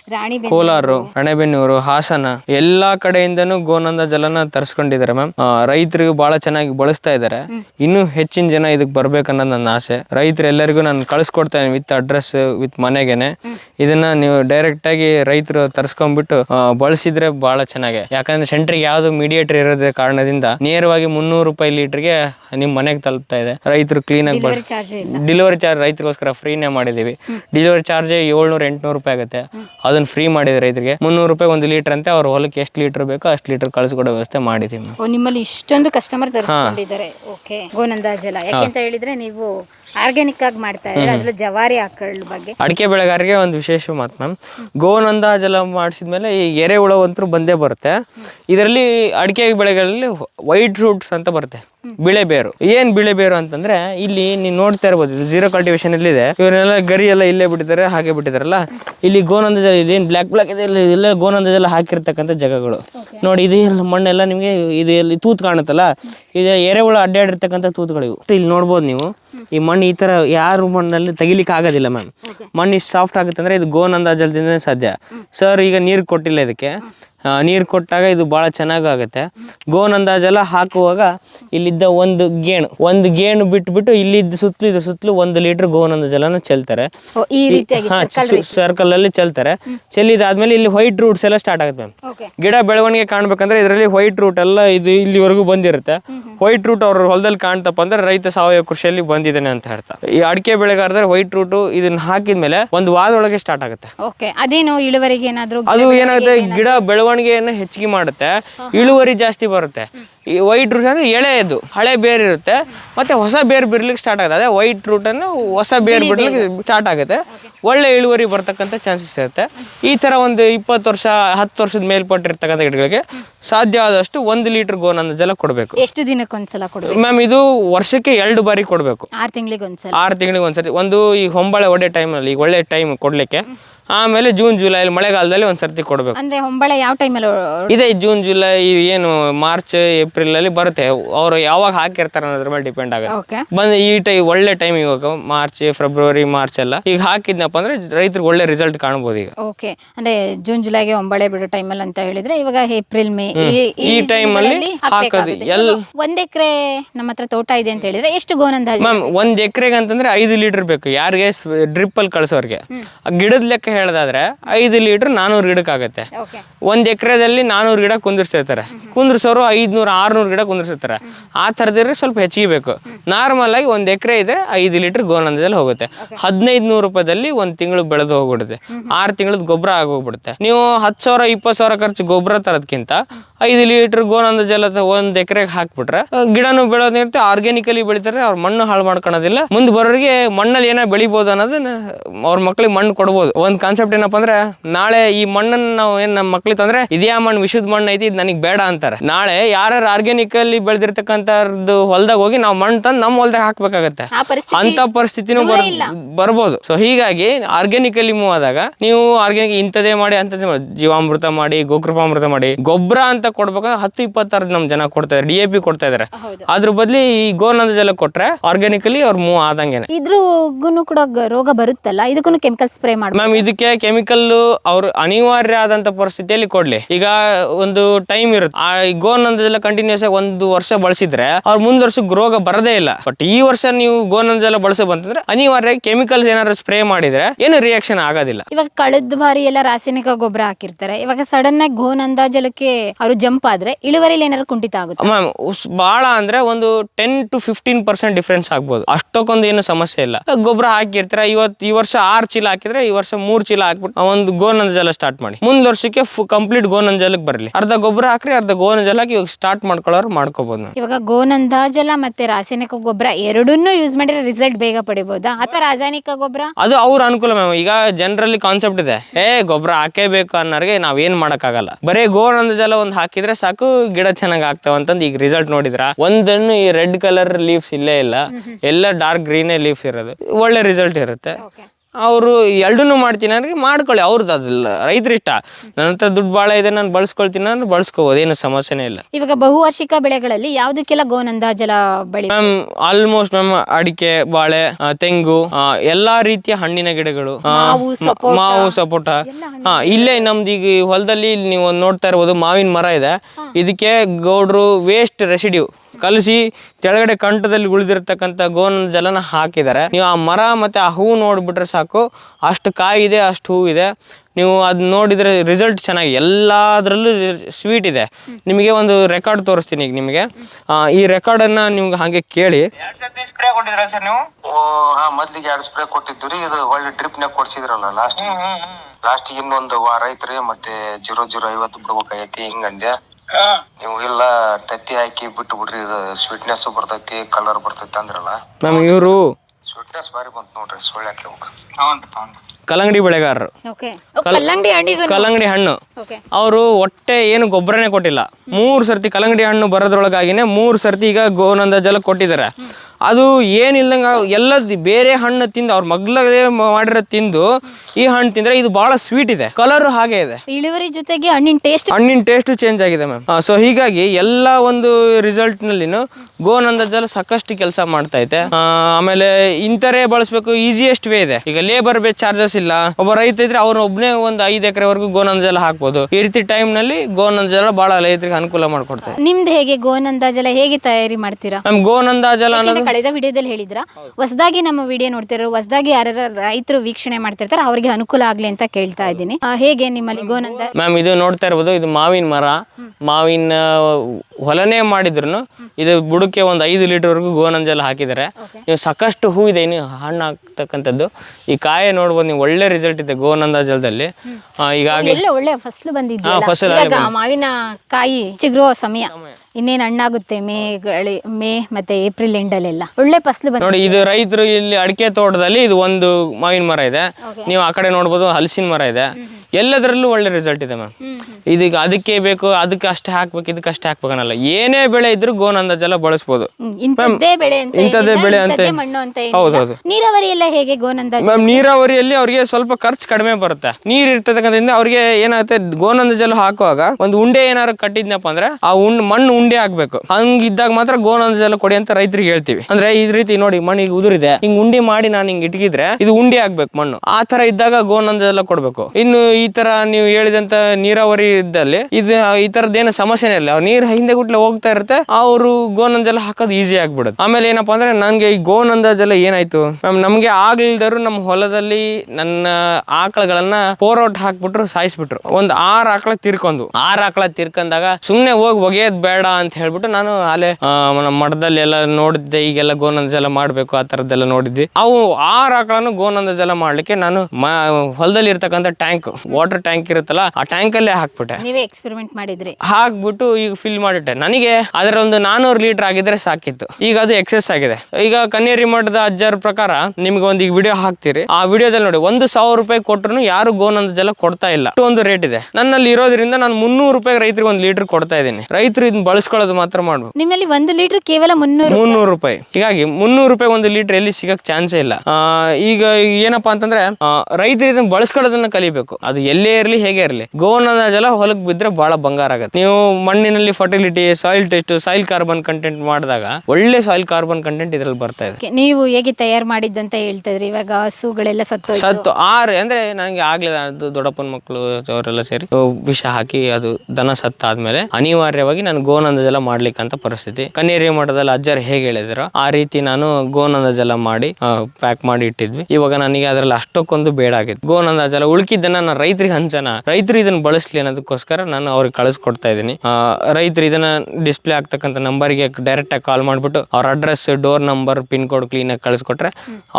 ರಾಣಿ
ಕೋಲಾರು ಅಣೆಬೆನ್ನೂರು ಹಾಸನ ಎಲ್ಲಾ ಕಡೆಯಿಂದನೂ ಗೋನಂದ ಜಲನ ತರಿಸ್ಕೊಂಡಿದ್ದಾರೆ ಮ್ಯಾಮ್. ರೈತರಿಗೂ ಬಹಳ ಚೆನ್ನಾಗಿ ಬಳಸ್ತಾ ಇದ್ದಾರೆ. ಇನ್ನೂ ಹೆಚ್ಚಿನ ಜನ ಇದಕ್ಕೆ ಬರ್ಬೇಕನ್ನೋದು ನನ್ನ ಆಸೆ. ರೈತರೆಲ್ಲರಿಗೂ ನಾನು ಕಳಿಸ್ಕೊಡ್ತೇನೆ ವಿತ್ ಅಡ್ರೆಸ್ ವಿತ್ ಮನೆಗೆನೆ. ಇದನ್ನ ನೀವು ಡೈರೆಕ್ಟ್ ಆಗಿ ರೈತರು ತರಿಸ್ಕೊಂಡ್ಬಿಟ್ಟು ಬಳಸಿದ್ರೆ ಬಹಳ ಚೆನ್ನಾಗಿ. ಯಾಕಂದ್ರೆ ಸೆಂಟ್ರಿಗೆ ಯಾವ್ದು ಮೀಡಿಯೇಟರ್ ಇರೋದ್ರ ಕಾರಣದಿಂದ ನೇರವಾಗಿ ಮುನ್ನೂರು ರೂಪಾಯಿ ಲೀಟರ್ಗೆ ನಿಮ್ ಮನೆಗೆ ತಲುಪ್ತಾ ಇದೆ. ರೈತರು ಕ್ಲೀನ್ ಆಗಿ ಡೆಲಿವರಿ
ಚಾರ್ಜ್ ಇಲ್ಲ.
ಡಿಲಿವರಿ ಚಾರ್ಜ್ ರೈತರಿಗೋಸ್ಕರ ಫ್ರೀನೇ ಮಾಡಿದೀವಿ. ಡಿಲಿವರಿ ಚಾರ್ಜ್ ಏಳ್ನೂರ ಎಂಟ್ನೂರು ರೂಪಾಯಿ ಆಗುತ್ತೆ. ಅದನ್ನ ಫ್ರೀ ಮಾಡಿದೆ ರೈತರಿಗೆ ಮುನ್ನೂರು ರೂಪಾಯಿ ಒಂದು ಲೀಟರ್ ಅಂತ ಅವ್ರ ಹೊಲಕ್ಕೆ ಎಷ್ಟು ಲೀಟರ್ ಬೇಕೋ ಅಷ್ಟು ಲೀಟರ್ ಕಳಿಸ್ಕೊಡೋ ವ್ಯವಸ್ಥೆ ಮಾಡಿದ್ದೀವಿ
ಓ ನಿಮ್ಮಲ್ಲಿ ಇಷ್ಟೊಂದು ಕಸ್ಟಮರ್ ತರಿಸ್ಕೊಂಡಿದ್ದಾರೆ. ಓಕೆ ಯಾಕೆ ಅಂತ ಯಾಕೆಂತ ಹೇಳಿದ್ರೆ ನೀವು ಆರ್ಗ್ಯಾನಿಕ್ ಆಗಿ ಮಾಡ್ತಾ ಇದ್ದಾರೆ. ಅದ್ರಲ್ಲಿ ಜವಾರಿ ಆಕಳ ಬಗ್ಗೆ.
ಅಡಿಕೆ ಬೆಳೆಗಾರರಿಗೆ ಒಂದು ವಿಶೇಷ ಮಾತು ಮ್ಯಾಮ್. ಗೋನಂದ ಜಲ ಮಾಡಿಸಿದ್ಮೇಲೆ ಈ ಎರೆಹುಳ ಅಂತೂ ಬಂದೇ ಬರುತ್ತೆ. ಇದರಲ್ಲಿ ಅಡಿಕೆ ಬೆಳೆಗಳಲ್ಲಿ ವೈಟ್ ರೂಟ್ಸ್ ಅಂತ ಬರುತ್ತೆ. ಬಿಳೆ ಬೇರು. ಏನ್ ಬಿಳೆ ಬೇರು ಅಂತಂದ್ರೆ ಇಲ್ಲಿ ನೀವು ನೋಡ್ತಾ ಇರ್ಬೋದು ಇದು ಜೀರೋ ಕಲ್ಟಿವೇಶನ್ ಇದೆ. ಇವರೆಲ್ಲ ಗರಿ ಎಲ್ಲ ಇಲ್ಲೇ ಬಿಟ್ಟಿದ್ದಾರೆ ಹಾಗೆ ಬಿಟ್ಟಿದಾರಲ್ಲ ಇಲ್ಲಿ ಗೋನಂದ ಜಲ ಇದೆ ಏನ್ ಬ್ಲಾಕ್ ಬ್ಲಾಕ್ ಇದೆ ಇಲ್ಲ ಎಲ್ಲ ಗೋನಂದ ಜಲ ಹಾಕಿರ್ತಕ್ಕಂಥ ಜಾಗಗಳು. ನೋಡಿ ಇದು ಮಣ್ಣೆಲ್ಲ ನಿಮಗೆ ಇದು ಇಲ್ಲಿ ತೂತ್ ಕಾಣುತ್ತಲ್ಲ? ಇದು ಎರೆಹುಳ ಅಡ್ಡಾಡಿರ್ತಕ್ಕಂಥ ತೂತುಗಳು ಇವು. ಇಲ್ಲಿ ನೋಡ್ಬೋದು ನೀವು. ಈ ಮಣ್ಣು ಈ ತರ ಯಾರು ಮಣ್ಣಲ್ಲಿ ತೆಗಿಲಿಕ್ಕೆ ಆಗೋದಿಲ್ಲ ಮ್ಯಾಮ್ ಮಣ್ಣು ಇಷ್ಟು ಸಾಫ್ಟ್ ಆಗುತ್ತೆ ಅಂದ್ರೆ ಇದು ಗೋನಂದ ಜಲದಿಂದ ಸಾಧ್ಯ. ಸರ್ ಈಗ ನೀರು ಕೊಟ್ಟಿಲ್ಲ ಇದಕ್ಕೆ. ನೀರು ಕೊಟ್ಟಾಗ ಇದು ಬಹಳ ಚೆನ್ನಾಗಿ ಆಗುತ್ತೆ. ಗೋನಂದ ಜಲ ಹಾಕುವಾಗ ಇಲ್ಲಿದ್ದ ಒಂದು ಗೇಣು ಒಂದು ಗೇಣು ಬಿಟ್ಬಿಟ್ಟು ಇಲ್ಲಿದ್ದ ಸುತ್ತಲೂ ಇದ್ರ ಸುತ್ತಲೂ ಒಂದು ಲೀಟರ್ ಗೋನ್ ಜಲನ ಚೆಲ್ತಾರೆ ಸರ್ಕಲ್ ಅಲ್ಲಿ ಚೆಲ್ತಾರೆ. ಚೆಲ್ಲಿದಾದ್ಮೇಲೆ ಇಲ್ಲಿ ವೈಟ್ ರೂಟ್ಸ್ ಎಲ್ಲ ಸ್ಟಾರ್ಟ್ ಆಗುತ್ತೆ ಮ್ಯಾಮ್ ಗಿಡ ಬೆಳವಣಿಗೆ ಕಾಣ್ಬೇಕಂದ್ರೆ ಇದರಲ್ಲಿ ವೈಟ್ ರೂಟ್ ಎಲ್ಲ ಇದು ಇಲ್ಲಿವರೆಗೂ ಬಂದಿರುತ್ತೆ. ವೈಟ್ ರೂಟ್ ಅವ್ರ ಹೊಲದಲ್ಲಿ ಕಾಣ್ತಪ್ಪ ಅಂದ್ರೆ ರೈತ ಸಾವಯವ ಕೃಷಿಯಲ್ಲಿ ಬಂದಿದ್ದಾನೆ ಅಂತ ಹೇಳ್ತಾರೆ ಈ ಅಡಿಕೆ ಬೆಳೆಗಾರದ್ರೆ ವೈಟ್ ರೂಟ್ ಇದನ್ನ ಹಾಕಿದ್ಮೇಲೆ ಒಂದು ವಾರದೊಳಗೆ ಸ್ಟಾರ್ಟ್ ಆಗುತ್ತೆ.
ಓಕೆ ಅದೇನು ಇಳುವರಿಗೆ ಏನಾದ್ರು
ಅದು ಏನಾಗುತ್ತೆ ಗಿಡ ಬೆಳವಣಿಗೆಯನ್ನು ಹೆಚ್ಚಿಗೆ ಮಾಡುತ್ತೆ ಇಳುವರಿ ಜಾಸ್ತಿ ಬರುತ್ತೆ. ಈ ವೈಟ್ ರೂಟ್ ಅಂದ್ರೆ ಎಳೆಯದು ಹಳೆ ಬೇರ್ ಇರುತ್ತೆ. ಮತ್ತೆ ಹೊಸ ಬೇರ್ ಬಿಡ್ಲಿಕ್ಕೆ ಸ್ಟಾರ್ಟ್ ಆಗುತ್ತೆ. ಅದೇ ವೈಟ್ ರೂಟ್ ಅನ್ನು ಹೊಸ ಬೇರ್ ಬಿಡ್ಲಿಕ್ಕೆ ಸ್ಟಾರ್ಟ್ ಆಗುತ್ತೆ. ಒಳ್ಳೆ ಇಳುವರಿ ಬರ್ತಕ್ಕಂಥ ಚಾನ್ಸಸ್ ಇರುತ್ತೆ. ಈ ತರ ಒಂದು ಇಪ್ಪತ್ತು ವರ್ಷ ಹತ್ತು ವರ್ಷದ ಮೇಲ್ಪಟ್ಟಿರ್ತಕ್ಕಂಥ ಗಿಡಗಳಿಗೆ ಸಾಧ್ಯ ಆದಷ್ಟು ಒಂದು ಲೀಟರ್ ಗೋನಂದ ಜಲ ಕೊಡಬೇಕು.
ಎಷ್ಟು ದಿನಕ್ಕೆ ಒಂದ್ಸಲ ಕೊಡಬೇಕು?
ಮ್ಯಾಮ್ ಇದು ವರ್ಷಕ್ಕೆ ಎರಡು ಬಾರಿ ಕೊಡಬೇಕು.
ಆರು ತಿಂಗಳಿಗೆ ಒಂದ್ಸಲ
ಆರು ತಿಂಗಳಿಗೆ ಒಂದ್ಸರಿ ಒಂದು ಈ ಹೊಂಬಾಳೆ ಒಡೆ ಟೈಮಲ್ಲಿ ಈಗ ಒಳ್ಳೆ ಟೈಮ್ ಕೊಡ್ಲಿಕ್ಕೆ. ಆಮೇಲೆ ಜೂನ್ ಜುಲೈಲಿ ಮಳೆಗಾಲದಲ್ಲಿ ಒಂದ್ಸರ್ತಿ ಕೊಡ್ಬೇಕು.
ಅಂದ್ರೆ ಹೊಂಬಳೆ ಯಾವ ಟೈಮಲ್ಲಿ
ಇದೆ ಜೂನ್ ಜುಲೈ ಏನು ಮಾರ್ಚ್ ಏಪ್ರಿಲ್ ಅಲ್ಲಿ ಬರುತ್ತೆ. ಅವ್ರು ಯಾವಾಗ ಹಾಕಿರ್ತಾರ ಅನ್ನೋದ್ರ ಮೇಲೆ ಡಿಪೆಂಡ್ ಆಗುತ್ತೆ.
ಓಕೆ
ಬಂದು ಈ ಟೈ ಒಳ್ಳೆ ಟೈಮ್ ಇವಾಗ ಮಾರ್ಚ್ ಫೆಬ್ರವರಿ ಮಾರ್ಚ್ ಎಲ್ಲ. ಈಗ ಹಾಕಿದ್ನಪ್ಪ ಅಂದ್ರೆ ರೈತರಿಗೆ ಒಳ್ಳೆ ರಿಸಲ್ಟ್ ಕಾಣಬಹುದು ಈಗ.
ಓಕೆ ಅಂದ್ರೆ ಜೂನ್ ಜುಲೈಗೆ ಹೊಂಬಳೆ ಬಿಡೋ ಟೈಮಲ್ಲಿ ಅಂತ ಹೇಳಿದ್ರೆ ಇವಾಗ ಏಪ್ರಿಲ್ ಮೇ ಈ-
ಈ time ಅಲ್ಲಿ
ತಿಂಗಳಲ್ಲಿ
ಹಾಕೋದು.
ಹಾಕ್ಬೇಕಾಗುತ್ತೆ.
ಎಲ್-
ಇವಾಗ ಒಂದ್ ಎಕರೆ ನಮ್ಮ ಹತ್ರ ತೋಟ ಇದೆ ಅಂತ ಹೇಳಿದ್ರೆ ಎಷ್ಟು ಗೋನಂದ
ಮ್ಯಾಮ್ ಒಂದ್ ಎಕರೆಗೆ ಅಂತಂದ್ರೆ ಐದು ಲೀಟರ್ ಬೇಕು. ಯಾರಿಗೆ ಡ್ರಿಪ್ ಅಲ್ಲಿ ಕಳ್ಸೋರ್ಗೆ. ಆ ಗಿಡದ ಲೆಕ್ಕ ಹೇಳೋದಾದ್ರೆ ಐದು ಲೀಟರ್ ನಾನೂರು
ಗಿಡಕ್ಕಾಗತ್ತೆ.
ಒಂದ್ ಎಕರೆದಲ್ಲಿ ನಾನೂರು ಗಿಡ ಕುಂದಿರ್ಸಿರ್ತಾರೆ. ಕುಂದ್ರಿಸೋರು ಐದ್ನೂರ ಆರ್ನೂರು ಗಿಡ ಕುಂದಿರ್ಸಿರ್ತಾರೆ. ಆ ಥರದಿದ್ರೆ ಸ್ವಲ್ಪ ಹೆಚ್ಚಿಗೆ ಬೇಕು. ನಾರ್ಮಲ್ ಆಗಿ ಒಂದ್ ಎಕರೆ ಇದ್ರೆ ಐದು ಲೀಟರ್ ಗೋನಂದದಲ್ಲಿ ಹೋಗುತ್ತೆ. ಹದಿನೈದು ನೂರು ರೂಪಾಯಿದಲ್ಲಿ ಒಂದ್ ತಿಂಗಳು ಬೆಳೆದು ಹೋಗ್ಬಿಡುತ್ತೆ. ಆರ್ ತಿಂಗಳದ ಗೊಬ್ಬರ ಆಗೋಗ್ಬಿಡುತ್ತೆ. ನೀವು ಹತ್ತು ಸಾವಿರ ಇಪ್ಪತ್ತು ಸಾವಿರ ಖರ್ಚು ಗೊಬ್ಬರ ತರೋದಕ್ಕಿಂತ ಐದು ಲೀಟರ್ ಗೋನಂದ ಜಲ ಒಂದ್ ಎಕರೆಗೆ ಹಾಕ್ಬಿಟ್ರೆ ಗಿಡನು ಬೆಳೋದಿರುತ್ತೆ ಆರ್ಗ್ಯಾನಿಕಲಿ ಬೆಳಿತಾರೆ ಅವ್ರ ಮಣ್ಣು ಹಾಳು ಮಾಡ್ಕೊಳೋದಿಲ್ಲ. ಮುಂದೆ ಬರೋರಿಗೆ ಮಣ್ಣಲ್ಲಿ ಏನೋ ಬೆಳಿಬೋದು ಅನ್ನೋದನ್ನ ಅವ್ರ ಮಕ್ಳಿಗೆ ಮಣ್ಣು ಕೊಡ್ಬೋದು. ಒಂದು ಕಾನ್ಸೆಪ್ಟ್ ಏನಪ್ಪ ಅಂದ್ರೆ ನಾಳೆ ಈ ಮಣ್ಣನ್ನ ನಾವು ಏನ್ ನಮ್ಮ ಮಕ್ಳಿಗೆ ತಂದ್ರೆ ಇದ್ಯಾ ಮಣ್ಣು ವಿಶುದ್ಧ ಮಣ್ಣು ಐತಿ ಇದು ನನಗೆ ಬೇಡ ಅಂತಾರೆ. ನಾಳೆ ಯಾರು ಆರ್ಗ್ಯಾನಿಕಲ್ಲಿ ಬೆಳೆದಿರ್ತಕ್ಕಂಥದ್ದು ಹೊಲ್ದಾಗ ಹೋಗಿ ನಾವು ಮಣ್ಣು ತಂದು ನಮ್ಮ ಹೊಲ್ದಾಗ ಹಾಕ್ಬೇಕಾಗತ್ತೆ. ಅಂತ ಪರಿಸ್ಥಿತಿನೂ ಬರ್ ಬರ್ಬೋದು. ಸೊ ಹೀಗಾಗಿ ಆರ್ಗ್ಯಾನಿಕಲಿ ಮೂವ್ ಆದಾಗ ನೀವು ಆರ್ಗ್ಯಾನಿಕ್ ಇಂಥದೇ ಮಾಡಿ ಅಂತದೇ ಮಾಡಿ ಜೀವಾಮೃತ ಮಾಡಿ ಗೋಕೃಪಾಮೃತ ಮಾಡಿ ಗೊಬ್ಬರ ಅಂತ ಕೊಡ್ಬೇಕಾದ್ರೆ ಹತ್ತು ಇಪ್ಪತ್ತಾರು ನಮ್ ಜನ ಕೊಡ್ತಾ ಇದ್ದಾರೆ ಡಿ ಎ ಪಿ ಕೊಡ್ತಾ ಇದಾರೆ. ಅದ್ರ ಬದ್ಲಿ ಈ ಗೋನಂದ ಜಲ ಕೊಟ್ರೆ ಆರ್ಗ್ಯಾನಿಕಲಿ ಅವ್ರ ಮೂವ್ ಆದಂಗೆನೆ.
ಇದ್ರಿಗೂ ಕೂಡ ರೋಗ ಬರುತ್ತಲ್ಲ? ಇದಕ್ಕೂ ಕೆಮಿಕಲ್ ಸ್ಪ್ರೇ ಮಾಡಿ
ಮ್ಯಾಮ್ ಇದಕ್ಕೆ ಕೆಮಿಕಲ್ ಅವ್ರ ಅನಿವಾರ್ಯ ಆದಂತ ಪರಿಸ್ಥಿತಿಯಲ್ಲಿ ಕೊಡ್ಲಿ. ಈಗ ಒಂದು ಟೈಮ್ ಇರುತ್ತೆ ಆ ಗೋನಂದ ಜಲ ಕಂಟಿನ್ಯೂಸ್ ಆಗಿ ಒಂದು ವರ್ಷ ಬಳಸಿದ್ರೆ ಅವ್ರ ಮುಂದ್ ವರ್ಷಕ್ಕೆ ರೋಗ ಬರದೇ ಇಲ್ಲ. ಬಟ್ ಈ ವರ್ಷ ನೀವು ಗೋನಂದೆಲ್ಲ ಬಳಸೋ ಬಂತಂದ್ರೆ ಅನಿವಾರ್ಯ ಕೆಮಿಕಲ್ಸ್ ಏನಾದ್ರು ಸ್ಪ್ರೇ ಮಾಡಿದ್ರೆ ಏನು ರಿಯಾಕ್ಷನ್ ಆಗೋದಿಲ್ಲ.
ಇವಾಗ ಕಳೆದ ಬಾರಿ ಎಲ್ಲ ರಾಸಾಯನಿಕ ಗೊಬ್ಬರ ಹಾಕಿರ್ತಾರೆ. ಇವಾಗ ಸಡನ್ ಆಗಿ ಗೋನ್ ಅಂದಾಜಲಕ್ಕೆ ಅವರು ಜಂಪ್ ಆದ್ರೆ ಇಳುವರಿಲಿ ಏನಾದ್ರು ಕುಂಠಿತ ಆಗುತ್ತೆ?
ಮ್ಯಾಮ್ ಭಾಳ ಅಂದ್ರೆ ಒಂದು ten to fifteen percent difference ಆಗ್ಬೋದು. ಅಷ್ಟಕ್ಕೊಂದು ಏನು ಸಮಸ್ಯೆ ಇಲ್ಲ. ಗೊಬ್ಬರ ಹಾಕಿರ್ತೀರ ಇವತ್ತು ಈ ವರ್ಷ ಆರು ಚೀಲ ಹಾಕಿದ್ರೆ ಈ ವರ್ಷ ಮೂರ್ ಚೀಲ ಹಾಕ್ಬಿಟ್ಟು ಒಂದು ಗೋನಂದ ಜಲ ಸ್ಟಾರ್ಟ್ ಮಾಡಿ. ಮುಂದ್ ವರ್ಷಕ್ಕೆ ಕಂಪ್ಲೀಟ್ ಗೋನಂದ ಜಲಕ್ಕೆ ಬರಲಿ. ಅರ್ಧ ಗೊಬ್ಬರ ಹಾಕ್ರಿ ಅರ್ಧ ಗೋನಂದ ಹಾಕಿ ಇವಾಗ ಸ್ಟಾರ್ಟ್ ಮಾಡ್ಕೊಳ್ಳೋರು ಮಾಡ್ಕೋಬಹುದು
ಇವಾಗ ಗೋನಂದಾಜಲ ಮತ್ತೆ ರಾಸಾಯನಿಕ ಗೊಬ್ಬರ ಎರಡನ್ನೂ ಯೂಸ್ ಮಾಡಿದ್ರೆ ರಿಸಲ್ಟ್ ಬೇಗ ಪಡಿಬಹುದಾ ಅಥವಾ ರಾಸಾಯನಿಕ ಗೊಬ್ಬರ?
ಅದು ಅವ್ರ ಅನುಕೂಲ ಮ್ಯಾಮ್. ಈಗ ಜನರಲ್ಲಿ ಕಾನ್ಸೆಪ್ಟ್ ಇದೆ. ಏ ಗೊಬ್ಬರ ಹಾಕೇಬೇಕು ಅನ್ನೋರಿಗೆ ನಾವ್ ಏನ್ ಮಾಡಕ್ಕಾಗಲ್ಲ. ಬರೀ ಗೋನಂದ ಜಲ ಒಂದ್ ಹಾಕಿದ್ರೆ ಸಾಕು ಗಿಡ ಚೆನ್ನಾಗ್ ಆಗ್ತಾವ ಅಂತಂದ್ ಈಗ ರಿಸಲ್ಟ್ ನೋಡಿದ್ರ? ಒಂದನ್ನು ಈ ರೆಡ್ ಕಲರ್ ಲೀವ್ಸ್ ಇಲ್ಲೇ ಇಲ್ಲ. ಎಲ್ಲ ಡಾರ್ಕ್ ಗ್ರೀನೇ ಲೀವ್ಸ್ ಇರೋದು. ಒಳ್ಳೆ ರಿಸಲ್ಟ್ ಇರುತ್ತೆ. ಅವರು ಎರಡನ್ನೂ ಮಾಡ್ತೀನಿ ಅಂದ್ರೆ ಮಾಡ್ಕೊಳ್ಳಿ ಅವ್ರದ್ದು ಅದಲ್ಲ. ರೈತರ ಇಷ್ಟ. ನನ್ನ ಹತ್ರ ದುಡ್ಡು ಭಾಳ ಇದೆ ನಾನು ಬಳಸ್ಕೊಳ್ತೀನಿ ಅಂದ್ರೆ ಬಳಸ್ಕೋಬೋದು ಏನು ಸಮಸ್ಯೆನೇ ಇಲ್ಲ.
ಇವಾಗ ಬಹುವಾರ್ಷಿಕ ಬೆಳೆಗಳಲ್ಲಿ ಯಾವ್ದಕ್ಕೆಲ್ಲ ಗೋನಂದಾಜಲ ಬೆಳೆ
ಮ್ಯಾಮ್ ಆಲ್ಮೋಸ್ಟ್ ಮ್ಯಾಮ್ ಅಡಿಕೆ ಬಾಳೆ ಆ, ತೆಂಗು ಆ, ಎಲ್ಲಾ ರೀತಿಯ ಹಣ್ಣಿನ ಗಿಡಗಳು ಆ,
ಮಾವು,
ಮ-
ಸಪೋಟ.
ಮಾವು ಸಪೋಟ. ಹಾ ಇಲ್ಲೇ ನಮ್ದು ಈಗ ಹೊಲದಲ್ಲಿ ನೀವು ನೋಡ್ತಾ ಇರ್ಬೋದು ಮಾವಿನ ಮರ ಇದೆ. ಇದಕ್ಕೆ ಗೌಡ್ರು ವೇಸ್ಟ್ ರೆಸಿಡ್ಯೂ ಕಲಸಿ ಕೆಳಗಡೆ ಕಂಠದಲ್ಲಿ ಉಳಿದಿರ್ತಕ್ಕಂಥ ಗೋನ್ ಜಲನ ಹಾಕಿದ್ದಾರೆ. ನೀವು ಆ ಮರ ಮತ್ತೆ ಆ ಹೂ ನೋಡ್ಬಿಟ್ರೆ ಸಾಕು ಅಷ್ಟು ಕಾಯಿ ಇದೆ ಅಷ್ಟು ಹೂ ಇದೆ. ನೀವು ಅದು ನೋಡಿದ್ರೆ ರಿಸಲ್ಟ್ ಚೆನ್ನಾಗಿ ಎಲ್ಲದರಲ್ಲೂ ಸ್ವೀಟ್ ಇದೆ. ನಿಮಗೆ ಒಂದು ರೆಕಾರ್ಡ್ ತೋರಿಸ್ತೀನಿ ಈಗ ನಿಮಗೆ. ಆ, ಈ ರೆಕಾರ್ಡನ್ನು ನಿಮ್ಗೆ ಹಾಗೆ ಕೇಳಿ.
ಸ್ಪ್ರೇ ಕೊಟ್ಟಿದ್ರ ಸರ್ ನೀವು?
ಓ ಹಾ ಮೊದ್ಲಿಗೆ ಎರಡು ಸ್ಪ್ರೇ ಕೊಟ್ಟಿದ್ದು ರೀ ಇದು ಒಳ್ಳೆ ಟ್ರಿಪ್ ನಾಗ ಕೊಡ್ಸಿದ್ರಲ್ಲ ಲಾಸ್ಟ್ ಲಾಸ್ಟ್ ಇನ್ನೊಂದು ವಾರ ಐತ್ರಿ ಮತ್ತೆ ಜೀರೋ ಜೀರೋ ಐವತ್ತು ಬಿಡ್ಬೇಕಾಗೈತಿ ಹಿಂಗಂದೆ. ನೀವು ಇಲ್ಲ ತತ್ತಿ ಹಾಕಿ ಬಿಟ್ಟು ಬಿಡ್ರಿ ಇದು ಸ್ವೀಟ್ನೆಸ್ ಬರ್ತೈತಿ ಕಲರ್ ಬರ್ತೈತಿ ಅಂದ್ರಲ್ಲ.
ನಮ್ಗೆ ಇವರು
ಸ್ವೀಟ್ನೆಸ್ ಬಾರಿ ಬಂತು ನೋಡ್ರಿ ಸುಳ್ಳು ಹಾಕಿ
ಕಲ್ಲಂಗಡಿ ಬೆಳೆಗಾರರು.
ಓಕೆ ಕಲ್ಲಂಗಡಿ ಹಣ್ಣಿಗೂ
ಕಲ್ಲಂಗಡಿ ಹಣ್ಣು.
ಓಕೆ
ಅವರು ಒಟ್ಟೆ ಏನು ಗೊಬ್ಬರನೇ ಕೊಟ್ಟಿಲ್ಲ. ಮೂರು ಸರ್ತಿ ಕಲ್ಲಂಗಡಿ ಹಣ್ಣು ಬರೋದ್ರೊಳಗಾಗಿನೇ ಮೂರು ಸರ್ತಿ ಈಗ ಗೋನಂದ ಜಲ ಕೊಟ್ಟಿದ್ದಾರೆ. ಅದು ಏನಿಲ್ಲಂಗ ಎಲ್ಲ ಬೇರೆ ಹಣ್ಣು ತಿಂದು ಅವ್ರ ಮಗ್ಲೇ ಮಾಡಿರೋ ತಿಂದು ಈ ಹಣ್ಣು ತಿಂದ್ರೆ ಇದು ಬಹಳ ಸ್ವೀಟ್ ಇದೆ. ಕಲರ್ ಹಾಗೆ ಇದೆ.
ಇಳುವರಿ ಜೊತೆಗೆ ಹಣ್ಣಿನ ಟೇಸ್ಟ್
ಹಣ್ಣಿನ ಟೇಸ್ಟ್ ಚೇಂಜ್ ಆಗಿದೆ ಮ್ಯಾಮ್ ಸೊ ಹೀಗಾಗಿ ಎಲ್ಲ ಒಂದು ರಿಸಲ್ಟ್ ನಲ್ಲಿನು ಗೋನಂದದಲ್ಲಿ ಸಾಕಷ್ಟು ಕೆಲಸ ಮಾಡ್ತಾ ಇದೆ. ಆಮೇಲೆ ಇಂಥರೇ ಬಳಸಬೇಕು ಈಸಿಯೆಸ್ಟ್ ವೇ ಇದೆ. ಈಗ ಲೇಬರ್ ಬೇ ಚಾರ್ಜಸ್ ಇಲ್ಲ. ಒಬ್ಬ ರೈತ ಇದ್ರೆ ಅವ್ರ ಒಬ್ಬನೇ ಒಂದು ಐದು ಎಕರೆವರೆಗೂ ಗೋನಂದ ಜಲ ಹಾಕ್ಬೋದು. ಈ ರೀತಿ ಟೈಮ್ನಲ್ಲಿ ಗೋನಂದಜಲ ಬಹಳ ರೈತರಿಗೆ ಅನುಕೂಲ ಮಾಡ್ಕೊಡ್ತಾರೆ
ನಿಮ್ದು ಹೇಗೆ ಗೋನಂದಾಜಲ ಹೇಗೆ ತಯಾರಿ ಮಾಡ್ತೀರಾ?
ನಮ್
ಗೋನಂದಾಜಲ
ಅನ್ನೋದು
ಕಳೆದ ವಿಡಿಯೋದಲ್ಲಿ ಹೇಳಿದ್ರ ಹೊಸದಾಗಿ ನಮ್ಮ ವಿಡಿಯೋ ನೋಡ್ತಿರೋ ಹೊಸದಾಗಿ ಯಾರ ರೈತರು ವೀಕ್ಷಣೆ ಮಾಡ್ತಿರ್ತಾರೆ ಅವರಿಗೆ ಅನುಕೂಲ ಆಗ್ಲಿ ಅಂತ ಕೇಳ್ತಾ ಇದ್ದೀನಿ. ಆ, ಹೇಗೆ ನಿಮ್ಮಲ್ಲಿ ಗೋನಂದ
ಮ್ಯಾಮ್ ಇದು ನೋಡ್ತಾ ಇರ್ಬೋದು ಇದು ಮಾವಿನ ಮರ. ಮಾವಿನ ಹೊಲನೇ ಮಾಡಿದ್ರು ಇದು ಬುಡಕ್ಕೆ ಒಂದು ಐದು ಲೀಟರ್ವರೆಗೂ ಗೋನಂಜಲ್ ಹಾಕಿದ್ದಾರೆ ನೀವು ಸಾಕಷ್ಟು ಹೂ ಇದೆ ಇನ್ನು ಹಣ್ಣು ಹಾಕ್ತಕ್ಕಂಥದ್ದು ಈ ಕಾಯಿ ನೋಡ್ಬೋದು ನೀವು ಒಳ್ಳೆ ರಿಸಲ್ಟ್ ಇದೆ ಗೋನಂದ ಜಲದಲ್ಲಿ. ಈಗಾಗಲೇ
ಎಲ್ಲ ಒಳ್ಳೆ ಫಸಲು
ಬಂದಿದ್ದೆ ಫಸಲು
ಮಾವಿನ ಕಾಯಿ ಚಿಗುರುವ ಸಮಯ. ಇನ್ನೇನ್ ಹಣ್ಣಾಗುತ್ತೆ? ಮೇ ಗಳಿ ಮೇ ಮತ್ತೆ ಏಪ್ರಿಲ್ ಎಂಡಲ್ಲೆಲ್ಲ ಒಳ್ಳೆ ಫಸಲು
ನೋಡಿ ಇದು ರೈತರು ಇಲ್ಲಿ ಅಡಿಕೆ ತೋಟದಲ್ಲಿ ಇದು ಒಂದು ಮಾವಿನ ಮರ ಇದೆ. ನೀವು ಆ ಕಡೆ ನೋಡ್ಬೋದು ಹಲಸಿನ ಮರ ಇದೆ. ಎಲ್ಲದರಲ್ಲೂ ಒಳ್ಳೆ ರಿಸಲ್ಟ್ ಇದೆ ಮ್ಯಾಮ್ ಇದೀಗ ಅದಕ್ಕೆ ಬೇಕು ಅದಕ್ಕೆ ಅಷ್ಟೇ ಹಾಕ್ಬೇಕು ಇದಕ್ಕೆ ಅಷ್ಟೇ ಹಾಕ್ಬೇಕನ್ನಲ್ಲ. ಏನೇ ಬೆಳೆ ಇದ್ರೂ ಗೋನ್ ಅಂದಾಜೆಲ್ಲ ಬಳಸ್ಬೋದು.
ಇಂಥದ್ದೇ ಬೆಳೆ ಅಂತ
ಇಂಥದ್ದೇ
ಏನಿಲ್ಲ,
ಬೆಳೆ ಅಂತ
ಇಂಥದ್ದೇ ಮಣ್ಣು ಅಂತ
ಹೌದು,
ಏನಿಲ್ಲ.
ಹೌದು.
ನೀರಾವರಿ ಎಲ್ಲ ಹೇಗೆ ಗೋನಂದಾಜ
ಮ್ಯಾಮ್ ನೀರಾವರಿಯಲ್ಲಿ ಅವ್ರಿಗೆ ಸ್ವಲ್ಪ ಖರ್ಚು ಕಡಿಮೆ ಬರುತ್ತೆ. ನೀರ್ ಇರ್ತಕ್ಕಂಥದ್ರಿಂದ ಅವ್ರಿಗೆ ಏನಾಗುತ್ತೆ ಗೋನಂದ ಜಲ ಹಾಕುವಾಗ ಒಂದು ಉಂಡೆ ಏನಾದ್ರು ಕಟ್ಟಿದ್ನಪ್ಪ ಅಂದ್ರೆ ಆ ಉಂಡ್ ಮಣ್ಣು ಉಂಡೆ ಹಾಕ್ಬೇಕು. ಹಂಗಿದ್ದಾಗ ಮಾತ್ರ ಗೋನಂದ ಜಲ ಕೊಡಿ ಅಂತ ರೈತರಿಗೆ ಹೇಳ್ತೀವಿ. ಅಂದ್ರೆ ಈ ರೀತಿ ನೋಡಿ ಮಣ್ಣಿಗೆ ಈಗ ಉದುರಿದೆ. ಹಿಂಗ್ ಉಂಡೆ ಮಾಡಿ ನಾನು ಹಿಂಗ್ ಇಟ್ಕಿದ್ರೆ ಇದು ಉಂಡೆ ಆಗ್ಬೇಕು ಮಣ್ಣು. ಆ ತರ ಇದ್ದಾಗ ಗೋನಂದ ಜಲ ಕೊಡ್ಬೇಕು. ಇನ್ನು ಈ ತರ ನೀವು ಹೇಳಿದಂತ ನೀರಾವರಿ ಇದ್ದಲ್ಲಿ ಇದು ಈ ತರದ್ದೇನು ಸಮಸ್ಯೆನೇ ಇಲ್ಲ. ನೀರು ಹಿಂದೆ ಗುಟ್ಲೆ ಹೋಗ್ತಾ ಇರುತ್ತೆ, ಅವರು ಗೋನಂದ ಹಾಕೋದು ಈಸಿ ಆಗ್ಬಿಡುತ್ತೆ. ಆಮೇಲೆ ಏನಪ್ಪ ಅಂದ್ರೆ ನನಗೆ ಈ ಗೋನಂದ ಜಲ ಏನಾಯ್ತು? ನಮಗೆ ನಮ್ಗೆ ಆಗ್ಲಿಲ್ದರು ನಮ್ಮ ಹೊಲದಲ್ಲಿ ನನ್ನ ಆಕಳಗಳನ್ನ ಪೋರೌಟ್ ಹಾಕ್ಬಿಟ್ರು, ಸಾಯಿಸ್ಬಿಟ್ರು. ಒಂದು ಆರು ಆಕಳ ತಿರ್ಕೊಂಡು ಆರು ಆಕಳ ತಿರ್ಕೊಂಡಾಗ ಸುಮ್ಮನೆ ಹೋಗಿ ಒಗೆಯೋದು ಬೇಡ ಅಂತ ಹೇಳ್ಬಿಟ್ಟು ನಾನು ಅಲ್ಲೇ ನಮ್ಮ ಮಠದಲ್ಲಿ ಎಲ್ಲ ನೋಡಿದ್ದೆ, ಈಗೆಲ್ಲ ಗೋನಂದ ಮಾಡಬೇಕು, ಆ ಥರದ್ದೆಲ್ಲ ನೋಡಿದ್ವಿ. ಅವು ಆರು ಆಕಳನ್ನು ಗೋನಂದ ಜಲ ಮಾಡ್ಲಿಕ್ಕೆ ನಾನು ಹೊಲದಲ್ಲಿ ಇರ್ತಕ್ಕಂಥ ಟ್ಯಾಂಕ್ ವಾಟರ್ ಟ್ಯಾಂಕ್ ಇರುತ್ತಲ್ಲ ಆ ಟ್ಯಾಂಕ್ ಅಲ್ಲೇ ಹಾಕ್ಬಿಟ್ಟೆ.
ನೀವೇ ಎಕ್ಸ್ಪೆರಿಮೆಂಟ್ ಮಾಡಿದ್ರಿ.
ಹಾಕ್ಬಿಟ್ಟು ಈಗ ಫಿಲ್ ಮಾಡಿಟ್ಟೆ. ನನಗೆ ಅದರ ಒಂದು ನಾನೂರು ಲೀಟರ್ ಆಗಿದ್ರೆ ಸಾಕಿತ್ತು. ಈಗ ಅದು ಎಕ್ಸೆಸ್ ಆಗಿದೆ. ಈಗ ಕನ್ನೇರಿ ಮಠದ ಅಜ್ಜರ ಪ್ರಕಾರ ನಿಮ್ಗೆ ಒಂದು ಈಗ ವಿಡಿಯೋ ಹಾಕ್ತೀರಿ. ಆ ವಿಡಿಯೋದಲ್ಲಿ ನೋಡಿ ಒಂದು ಸಾವಿರ ರೂಪಾಯಿ ಕೊಟ್ಟರು ಯಾರು ಗೋನಂದ ಜಲ ಕೊಡ್ತಾ ಇಲ್ಲ. ಒಂದು ರೇಟ್ ಇದೆ. ನನ್ನಲ್ಲಿ ಇರೋದ್ರಿಂದ ನಾನು ಮುನ್ನೂರು ರೂಪಾಯಿ ರೈತರಿಗೆ ಒಂದು ಲೀಟರ್ ಕೊಡ್ತಾ ಇದ್ದೀನಿ. ರೈತರು ಇದನ್ನ ಬಳಸ್ಕೊಳ್ಳೋದು ಮಾತ್ರ ಮಾಡ್ಬೇಕು.
ನಿಮ್ಮಲ್ಲಿ ಒಂದು ಲೀಟರ್ ಕೇವಲ ಮುನ್ನೂರು
ಮುನ್ನೂರು ರೂಪಾಯಿ. ಹೀಗಾಗಿ ಮುನ್ನೂರು ರೂಪಾಯಿ ಒಂದು ಲೀಟರ್ ಎಲ್ಲಿ ಸಿಗಕ್ ಚಾನ್ಸೇ ಇಲ್ಲ. ಈಗ ಏನಪ್ಪಾ ಅಂತಂದ್ರೆ ರೈತರು ಇದನ್ನ ಬಳಸ್ಕೊಳ್ಳೋದನ್ನ ಕಲಿಬೇಕು. ಅದು ಎಲ್ಲೇ ಇರಲಿ ಹೇಗೆ ಇರಲಿ. ಗೋವನದ ಜಲ ಹೊಲಕ್ಕೆ ಬಿದ್ರೆ ಬಹಳ ಬಂಗಾರ ಆಗುತ್ತೆ. ನೀವು ಮಣ್ಣಿನಲ್ಲಿ fertility soil test soil carbon content ಮಾಡಿದಾಗ ಒಳ್ಳೆ ಸಾಯಿಲ್ ಕಾರ್ಬನ್ ಕಂಟೆಂಟ್ ಇದ್ರಲ್ಲಿ ಬರ್ತಾ ಇದೆ.
ನೀವು ಹೇಗೆ ತಯಾರು ಮಾಡಿದ್ದಂತ ಹೇಳ್ತಾ ಇದ್ರಿ ಇವಾಗ ಹಸುಗಳೆಲ್ಲ ಸತ್ತು
ಸತ್ತು ಆರು ಅಂದ್ರೆ ನನಗೆ ಆಗ್ಲಿಲ್ಲ ಅದು ದೊಡ್ಡಪ್ಪನ ಮಕ್ಕಳು ಅವರೆಲ್ಲ ಸೇರಿ. ವಿಷ ಹಾಕಿ ಅದು ದನ ಸತ್ತಾದ್ಮೇಲೆ ಅನಿವಾರ್ಯವಾಗಿ ನಾನು ಗೋನಂದ ಜಲ ಅಂತ ಪರಿಸ್ಥಿತಿ. ಕನ್ನೇರಿ ಮಠದಲ್ಲಿ ಅಜ್ಜರ್ ಹೇಗೆ ಹೇಳಿದ್ರು ಆ ರೀತಿ ನಾನು ಗೋನಂದ ಜಲ ಮಾಡಿ ಪ್ಯಾಕ್ ಮಾಡಿ ಇಟ್ಟಿದ್ವಿ. ಇವಾಗ ನನಗೆ ಅದ್ರಲ್ಲಿ ಅಷ್ಟಕ್ಕೊಂದು ಬೇಡ ಆಗಿತ್ತು. ಗೋನಂದ ಜಲ ಉಳ್ಕಿದ್ದನ್ನ ನಾನು ರೈತರಿಗೆ ಹಂಚನ. ರೈತರು ಇದನ್ನ ಬಳಸ್ಲಿ ಅನ್ನೋದಕ್ಕೋಸ್ಕರ ನಾನು ಅವ್ರಿಗೆ ಕಳಿಸ್ಕೊಡ್ತಾ ಇದ್ದೀನಿ. ರೈತರು ಇದನ್ನ ಡಿಸ್ಪ್ಲೇ ಆಗ್ತಕ್ಕಂಥ ನಂಬರ್ಗೆ ಡೈರೆಕ್ಟ್ ಆಗಿ ಕಾಲ್ ಮಾಡ್ಬಿಟ್ಟು ಅವ್ರ address door number pin code clean ಆಗಿ ಕಳಿಸ್ಕೊಟ್ರೆ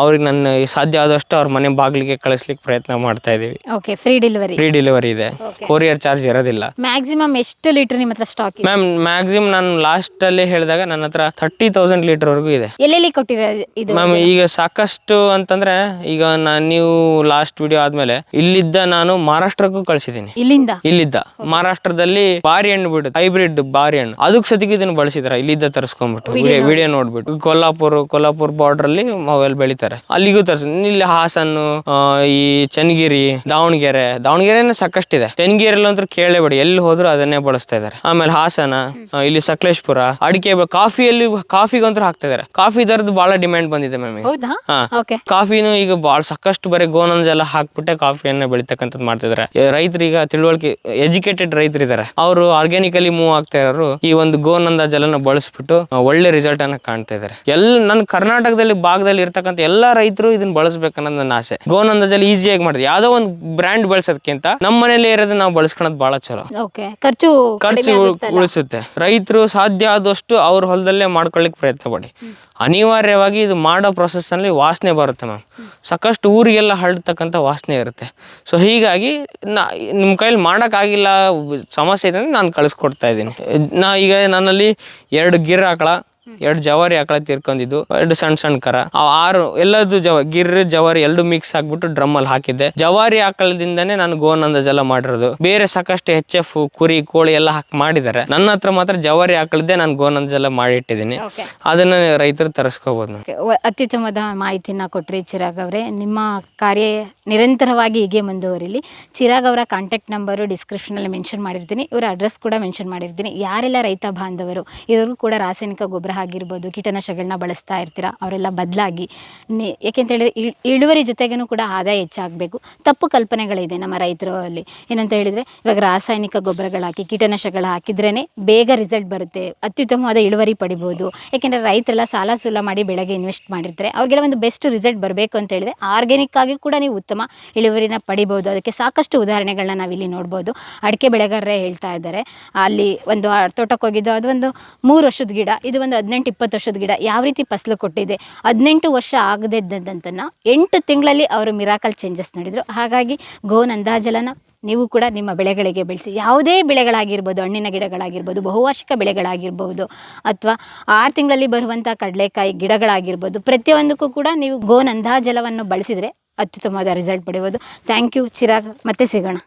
ಅವ್ರಿಗೆ ನನ್ನ ಸಾಧ್ಯ ಆದಷ್ಟು ಅವ್ರ ಮನೆ ಬಾಗಿಲಿಗೆ ಕಳಿಸ್ಲಿಕ್ಕೆ ಪ್ರಯತ್ನ ಮಾಡ್ತಾ ಇದೀವಿ
okay free delivery
free delivery ಇದೆ. ಕೊರಿಯರ್ ಚಾರ್ಜ್ ಇರೋದಿಲ್ಲ.
ಮ್ಯಾಕ್ಸಿಮಮ್ ಎಷ್ಟು ಲೀಟರ್ ನಿಮ್ಮ ಹತ್ರ ಸ್ಟಾಕ್
ಮ್ಯಾಮ್ ಮ್ಯಾಕ್ಸಿಮಮ್ ನಾನು ಲಾಸ್ಟ್ ಅಲ್ಲಿ ಹೇಳಿದಾಗ ನನ್ನ ಹತ್ರ ಥರ್ಟಿ ತೌಸಂಡ್ ಲೀಟರ್ ವರೆಗೂ ಇದೆ.
ಎಲ್ಲೆಲ್ಲಿ ಕೊಟ್ಟಿರ ಇದು
ಮ್ಯಾಮ್ ಈಗ ಸಾಕಷ್ಟು ಅಂತಂದ್ರೆ ಈಗ ನಾನು ನೀವು ಲಾಸ್ಟ್ ವಿಡಿಯೋ ಆದ್ಮೇಲೆ ಇಲ್ಲಿದ್ದ ನಾನು ಮಹಾರಾಷ್ಟ್ರಕ್ಕೂ ಕಳ್ಸಿದ್ದೀನಿ.
ಇಲ್ಲಿಂದ?
ಇಲ್ಲಿದ್ದ. ಮಹಾರಾಷ್ಟ್ರದಲ್ಲಿ ಬಾರಿ ಹಣ್ಣು ಬಿಡುತ್ತೆ. ಹೈಬ್ರಿಡ್ ಬಾರಿ ಹಣ್ಣು. ಅದಕ್ಕೆ ಸತಿಗೆ ಇದನ್ನ ಬಳಸಿದಾರೆ. ಇಲ್ಲಿದ್ದ ತರಿಸ್ಕೊಂಡ್ಬಿಟ್ಟು. ವಿಡಿಯೋ ನೋಡ್ಬಿಟ್ಟು. ಕೊಲ್ಲಾಪುರ ಕೊಲ್ಲಾಪುರ ಬಾರ್ಡರ್ ಅಲ್ಲಿ ಮೊಬೈಲ್ ಬೆಳಿತಾರೆ. ಅಲ್ಲಿಗೂ ತರ್ಸ ಇಲ್ಲಿ ಹಾಸನ್ನು ಆ, ಈ ಚನ್ನಗಿರಿ ದಾವಣಗೆರೆ. ದಾವಣಗೆರೆನೇ ಸಾಕಷ್ಟಿದೆ. ಚನ್ನಗಿರಿಯಲ್ಲಿ ಅಂತೂ ಕೇಳಬೇಡಿ ಎಲ್ಲಿ ಹೋದ್ರು ಅದನ್ನೇ ಬಳಸ್ತಾ ಇದಾರೆ. ಆಮೇಲೆ ಹಾಸನ ಇಲ್ಲಿ ಸಕಲೇಶ್ಪುರ ಅಡಿಕೆ ಕಾಫಿಯಲ್ಲಿ ಕಾಫಿಗಂತೂ ಹಾಕ್ತಾ ಇದಾರೆ. ಕಾಫಿ ತರದ್ ಬಹಳ ಡಿಮ್ಯಾಂಡ್ ಬಂದಿದೆ ಮ್ಯಾಮ್ ಕಾಫಿನೂ ಈಗ ಬಹಳ ಸಾಕಷ್ಟು ಬರೀ ಗೋನಂಜ್ ಎಲ್ಲ ಹಾಕ್ಬಿಟ್ಟೆ ಕಾಫಿಯನ್ನ ಬೆಳಿತಕ್ಕಂಥದ್ದು ಮಾಡ್ತಿದ್ದಾರೆ ರೈತರು ಈಗ ತಿಳುವಳಿಕೆ ಎಜುಕೇಟೆಡ್ ರೈತರು ಇದ್ದಾರೆ ಅವರು ಆರ್ಗ್ಯಾನಿಕಲಿ ಮೂವ್ ಆಗ್ತಾ ಇರೋರು ಈ ಒಂದು ಗೋನಂದ ಜಲನ ಬಳಸ್ಬಿಟ್ಟು ಒಳ್ಳೆ ರಿಸಲ್ಟ್ ಅನ್ನ ಕಾಣ್ತಾ ಇದ್ದಾರೆ ಎಲ್ಲ ನನ್ನ ಕರ್ನಾಟಕದಲ್ಲಿ ಭಾಗದಲ್ಲಿ ಇರ್ತಕ್ಕಂಥ ಎಲ್ಲಾ ರೈತರು ಇದನ್ನ ಬಳಸ್ಬೇಕನ್ನೋದು ನನ್ನ ಆಸೆ. ಗೋನಂದ ಜಲ ಈಸಿಯಾಗಿ ಮಾಡಿದ್ರೆ. ಯಾವ್ದೋ ಒಂದು ಬ್ರ್ಯಾಂಡ್ ಬಳಸೋದಕ್ಕಿಂತ ನಮ್ಮ ಮನೇಲಿ ಇರೋದು ನಾವು ಬಳಸ್ಕೊಳೋದು ಬಹಳ ಚಲೋ.
ಖರ್ಚು
ಖರ್ಚು ಉಳಿಸುತ್ತೆ. ರೈತರು ಸಾಧ್ಯ ಆದಷ್ಟು ಅವ್ರ ಹೊಲದಲ್ಲೇ ಮಾಡ್ಕೊಳ್ಳಿಕ್ ಪ್ರಯತ್ನ ಪಡಿ. ಅನಿವಾರ್ಯವಾಗಿ ಇದು ಮಾಡೋ ಪ್ರೊಸೆಸ್ನಲ್ಲಿ ವಾಸನೆ ಬರುತ್ತೆ ಮ್ಯಾಮ್ ಸಾಕಷ್ಟು ಊರಿಗೆಲ್ಲ ಹರಡ್ತಕ್ಕಂಥ ವಾಸನೆ ಇರುತ್ತೆ. ಸೊ ಹೀಗಾಗಿ ನಾ ನಿಮ್ಮ ಕೈಲಿ ಮಾಡೋಕ್ಕಾಗಿಲ್ಲ ಸಮಸ್ಯೆ ಇದೆ ನಾನು ಕಳಿಸ್ಕೊಡ್ತಾ ಇದ್ದೀನಿ. ನಾ ಈಗ ನನ್ನಲ್ಲಿ ಎರಡು ಗಿರ್ ಆಕಳ ಎರಡು ಜವಾರಿ ಆಕಳ ತೀರ್ಕೊಂಡಿದ್ದು ಎರಡು ಸಣ್ಣ ಸಣ್ಣ ಕರ. ಆರು ಎಲ್ಲದು ಜವ ಗಿರ್ ಜವಾರಿ ಎರಡು ಮಿಕ್ಸ್ ಆಗ್ಬಿಟ್ಟು ಡ್ರಮ್ ಅಲ್ಲಿ ಹಾಕಿದ್ದೆ. ಜವಾರಿ ಆಕಳದಿಂದನೇ ನಾನು ಗೋನಂದ ಜಲ ಮಾಡಿರೋದು. ಬೇರೆ ಸಾಕಷ್ಟು ಎಚ್ ಎಫ್ ಕುರಿ ಕೋಳಿ ಎಲ್ಲ ಹಾಕಿ ಮಾಡಿದ್ದಾರೆ. ನನ್ನ ಹತ್ರ ಮಾತ್ರ ಜವಾರಿ ಆಕಳದ್ದೇ ನಾನು ಗೋನಂದಾಜ್ ಎಲ್ಲ ಮಾಡಿಟ್ಟಿದ್ದೀನಿ. ಅದನ್ನ ರೈತರು ತರಿಸ್ಕೋಬಹುದು
ಅತ್ಯುತ್ತಮದ ಮಾಹಿತಿನ ಕೊಟ್ರಿ ಚಿರಾಗ್ ಅವರೇ. ನಿಮ್ಮ ಕಾರ್ಯ ನಿರಂತರವಾಗಿ ಹೀಗೆ ಮುಂದುವರಿಲಿ. ಚಿರಾಗ್ ಅವರ ಕಾಂಟ್ಯಾಕ್ಟ್ ಡಿಸ್ಕ್ರಿಪ್ಷನ್ ಅಲ್ಲಿ ಮೆನ್ಷನ್ ಮಾಡಿರ್ತೀನಿ. ಇವರ ಅಡ್ರೆಸ್ ಕೂಡ ಮೆನ್ಷನ್ ಮಾಡಿರ್ತೀನಿ. ಯಾರೆಲ್ಲ ರೈತ ಬಾಂಧವರು ಇವರು ಕೂಡ ರಾಸಾಯನಿಕ ಗೊಬ್ಬರ ಆಗಿರ್ಬೋದು ಕೀಟನಾಶಕಗಳನ್ನ ಬಳಸ್ತಾ ಇರ್ತೀರಾ, ಅವರೆಲ್ಲ ಬದಲಾಗಿ, ನಿ ಏಕೆಂತ ಹೇಳಿದ್ರೆ ಇಳ್- ಇಳುವರಿ ಜೊತೆಗೂ ಕೂಡ ಆದಾಯ ಹೆಚ್ಚಾಗಬೇಕು. ತಪ್ಪು ಕಲ್ಪನೆಗಳಿದೆ ನಮ್ಮ ರೈತರಲ್ಲಿ. ಏನಂತ ಹೇಳಿದರೆ ಇವಾಗ ರಾಸಾಯನಿಕ ಗೊಬ್ಬರಗಳಾಕಿ, ಕೀಟನಾಶಕಗಳು ಹಾಕಿದ್ರೇ ಬೇಗ ರಿಸಲ್ಟ್ ಬರುತ್ತೆ, ಅತ್ಯುತ್ತಮವಾದ ಇಳುವರಿ ಪಡಿಬೋದು. ಏಕೆಂದರೆ ರೈತರೆಲ್ಲ ಸಾಲ ಸೂಲ ಮಾಡಿ ಬೆಳೆಗೆ ಇನ್ವೆಸ್ಟ್ ಮಾಡಿರ್ತಾರೆ. ಅವ್ರಿಗೆಲ್ಲ ಒಂದು ಬೆಸ್ಟ್ ರಿಸಲ್ಟ್ ಬರಬೇಕು ಅಂತ ಹೇಳಿದ್ರೆ ಆರ್ಗ್ಯಾನಿಕ್ ಆಗಿ ಕೂಡ ನೀವು ಉತ್ತಮ ಇಳುವರಿನ ಪಡಿಬೋದು. ಅದಕ್ಕೆ ಸಾಕಷ್ಟು ಉದಾಹರಣೆಗಳನ್ನ ನಾವಿಲ್ಲಿ ನೋಡ್ಬೋದು. ಅಡಿಕೆ ಬೆಳೆಗಾರರೇ ಹೇಳ್ತಾ ಇದ್ದಾರೆ. ಅಲ್ಲಿ ಒಂದು ತೋಟಕ್ಕೆ ಹೋಗಿದ್ದು ಅದು ಒಂದು ಮೂರು ವರ್ಷದ ಗಿಡ, ಇದು ಒಂದು ಹದಿನೆಂಟು ಇಪ್ಪತ್ತು ವರ್ಷದ ಗಿಡ ಯಾವ ರೀತಿ ಫಸಲು ಕೊಟ್ಟಿದೆ, ಹದಿನೆಂಟು ವರ್ಷ ಆಗದೇ ಇದ್ದಂತನ ಎಂಟು ತಿಂಗಳಲ್ಲಿ ಅವರು ಮಿರಾಕಲ್ ಚೇಂಜಸ್ ನಡೆದರು. ಹಾಗಾಗಿ ಗೋನಂದಾಜಲನ ನೀವು ಕೂಡ ನಿಮ್ಮ ಬೆಳೆಗಳಿಗೆ ಬೆಳೆಸಿ. ಯಾವುದೇ ಬೆಳೆಗಳಾಗಿರ್ಬೋದು, ಹಣ್ಣಿನ ಗಿಡಗಳಾಗಿರ್ಬೋದು, ಬಹುವಾರ್ಷಿಕ ಬೆಳೆಗಳಾಗಿರ್ಬೋದು, ಅಥವಾ ಆರು ತಿಂಗಳಲ್ಲಿ ಬರುವಂಥ ಕಡಲೆಕಾಯಿ ಗಿಡಗಳಾಗಿರ್ಬೋದು, ಪ್ರತಿಯೊಂದಕ್ಕೂ ಕೂಡ ನೀವು ಗೋನಂದಾಜಲವನ್ನು ಬಳಸಿದರೆ ಅತ್ಯುತ್ತಮವಾದ ರಿಸಲ್ಟ್ ಪಡೆಯುವುದು ಥ್ಯಾಂಕ್ ಯು ಚಿರಾಗ್. ಮತ್ತೆ ಸಿಗೋಣ.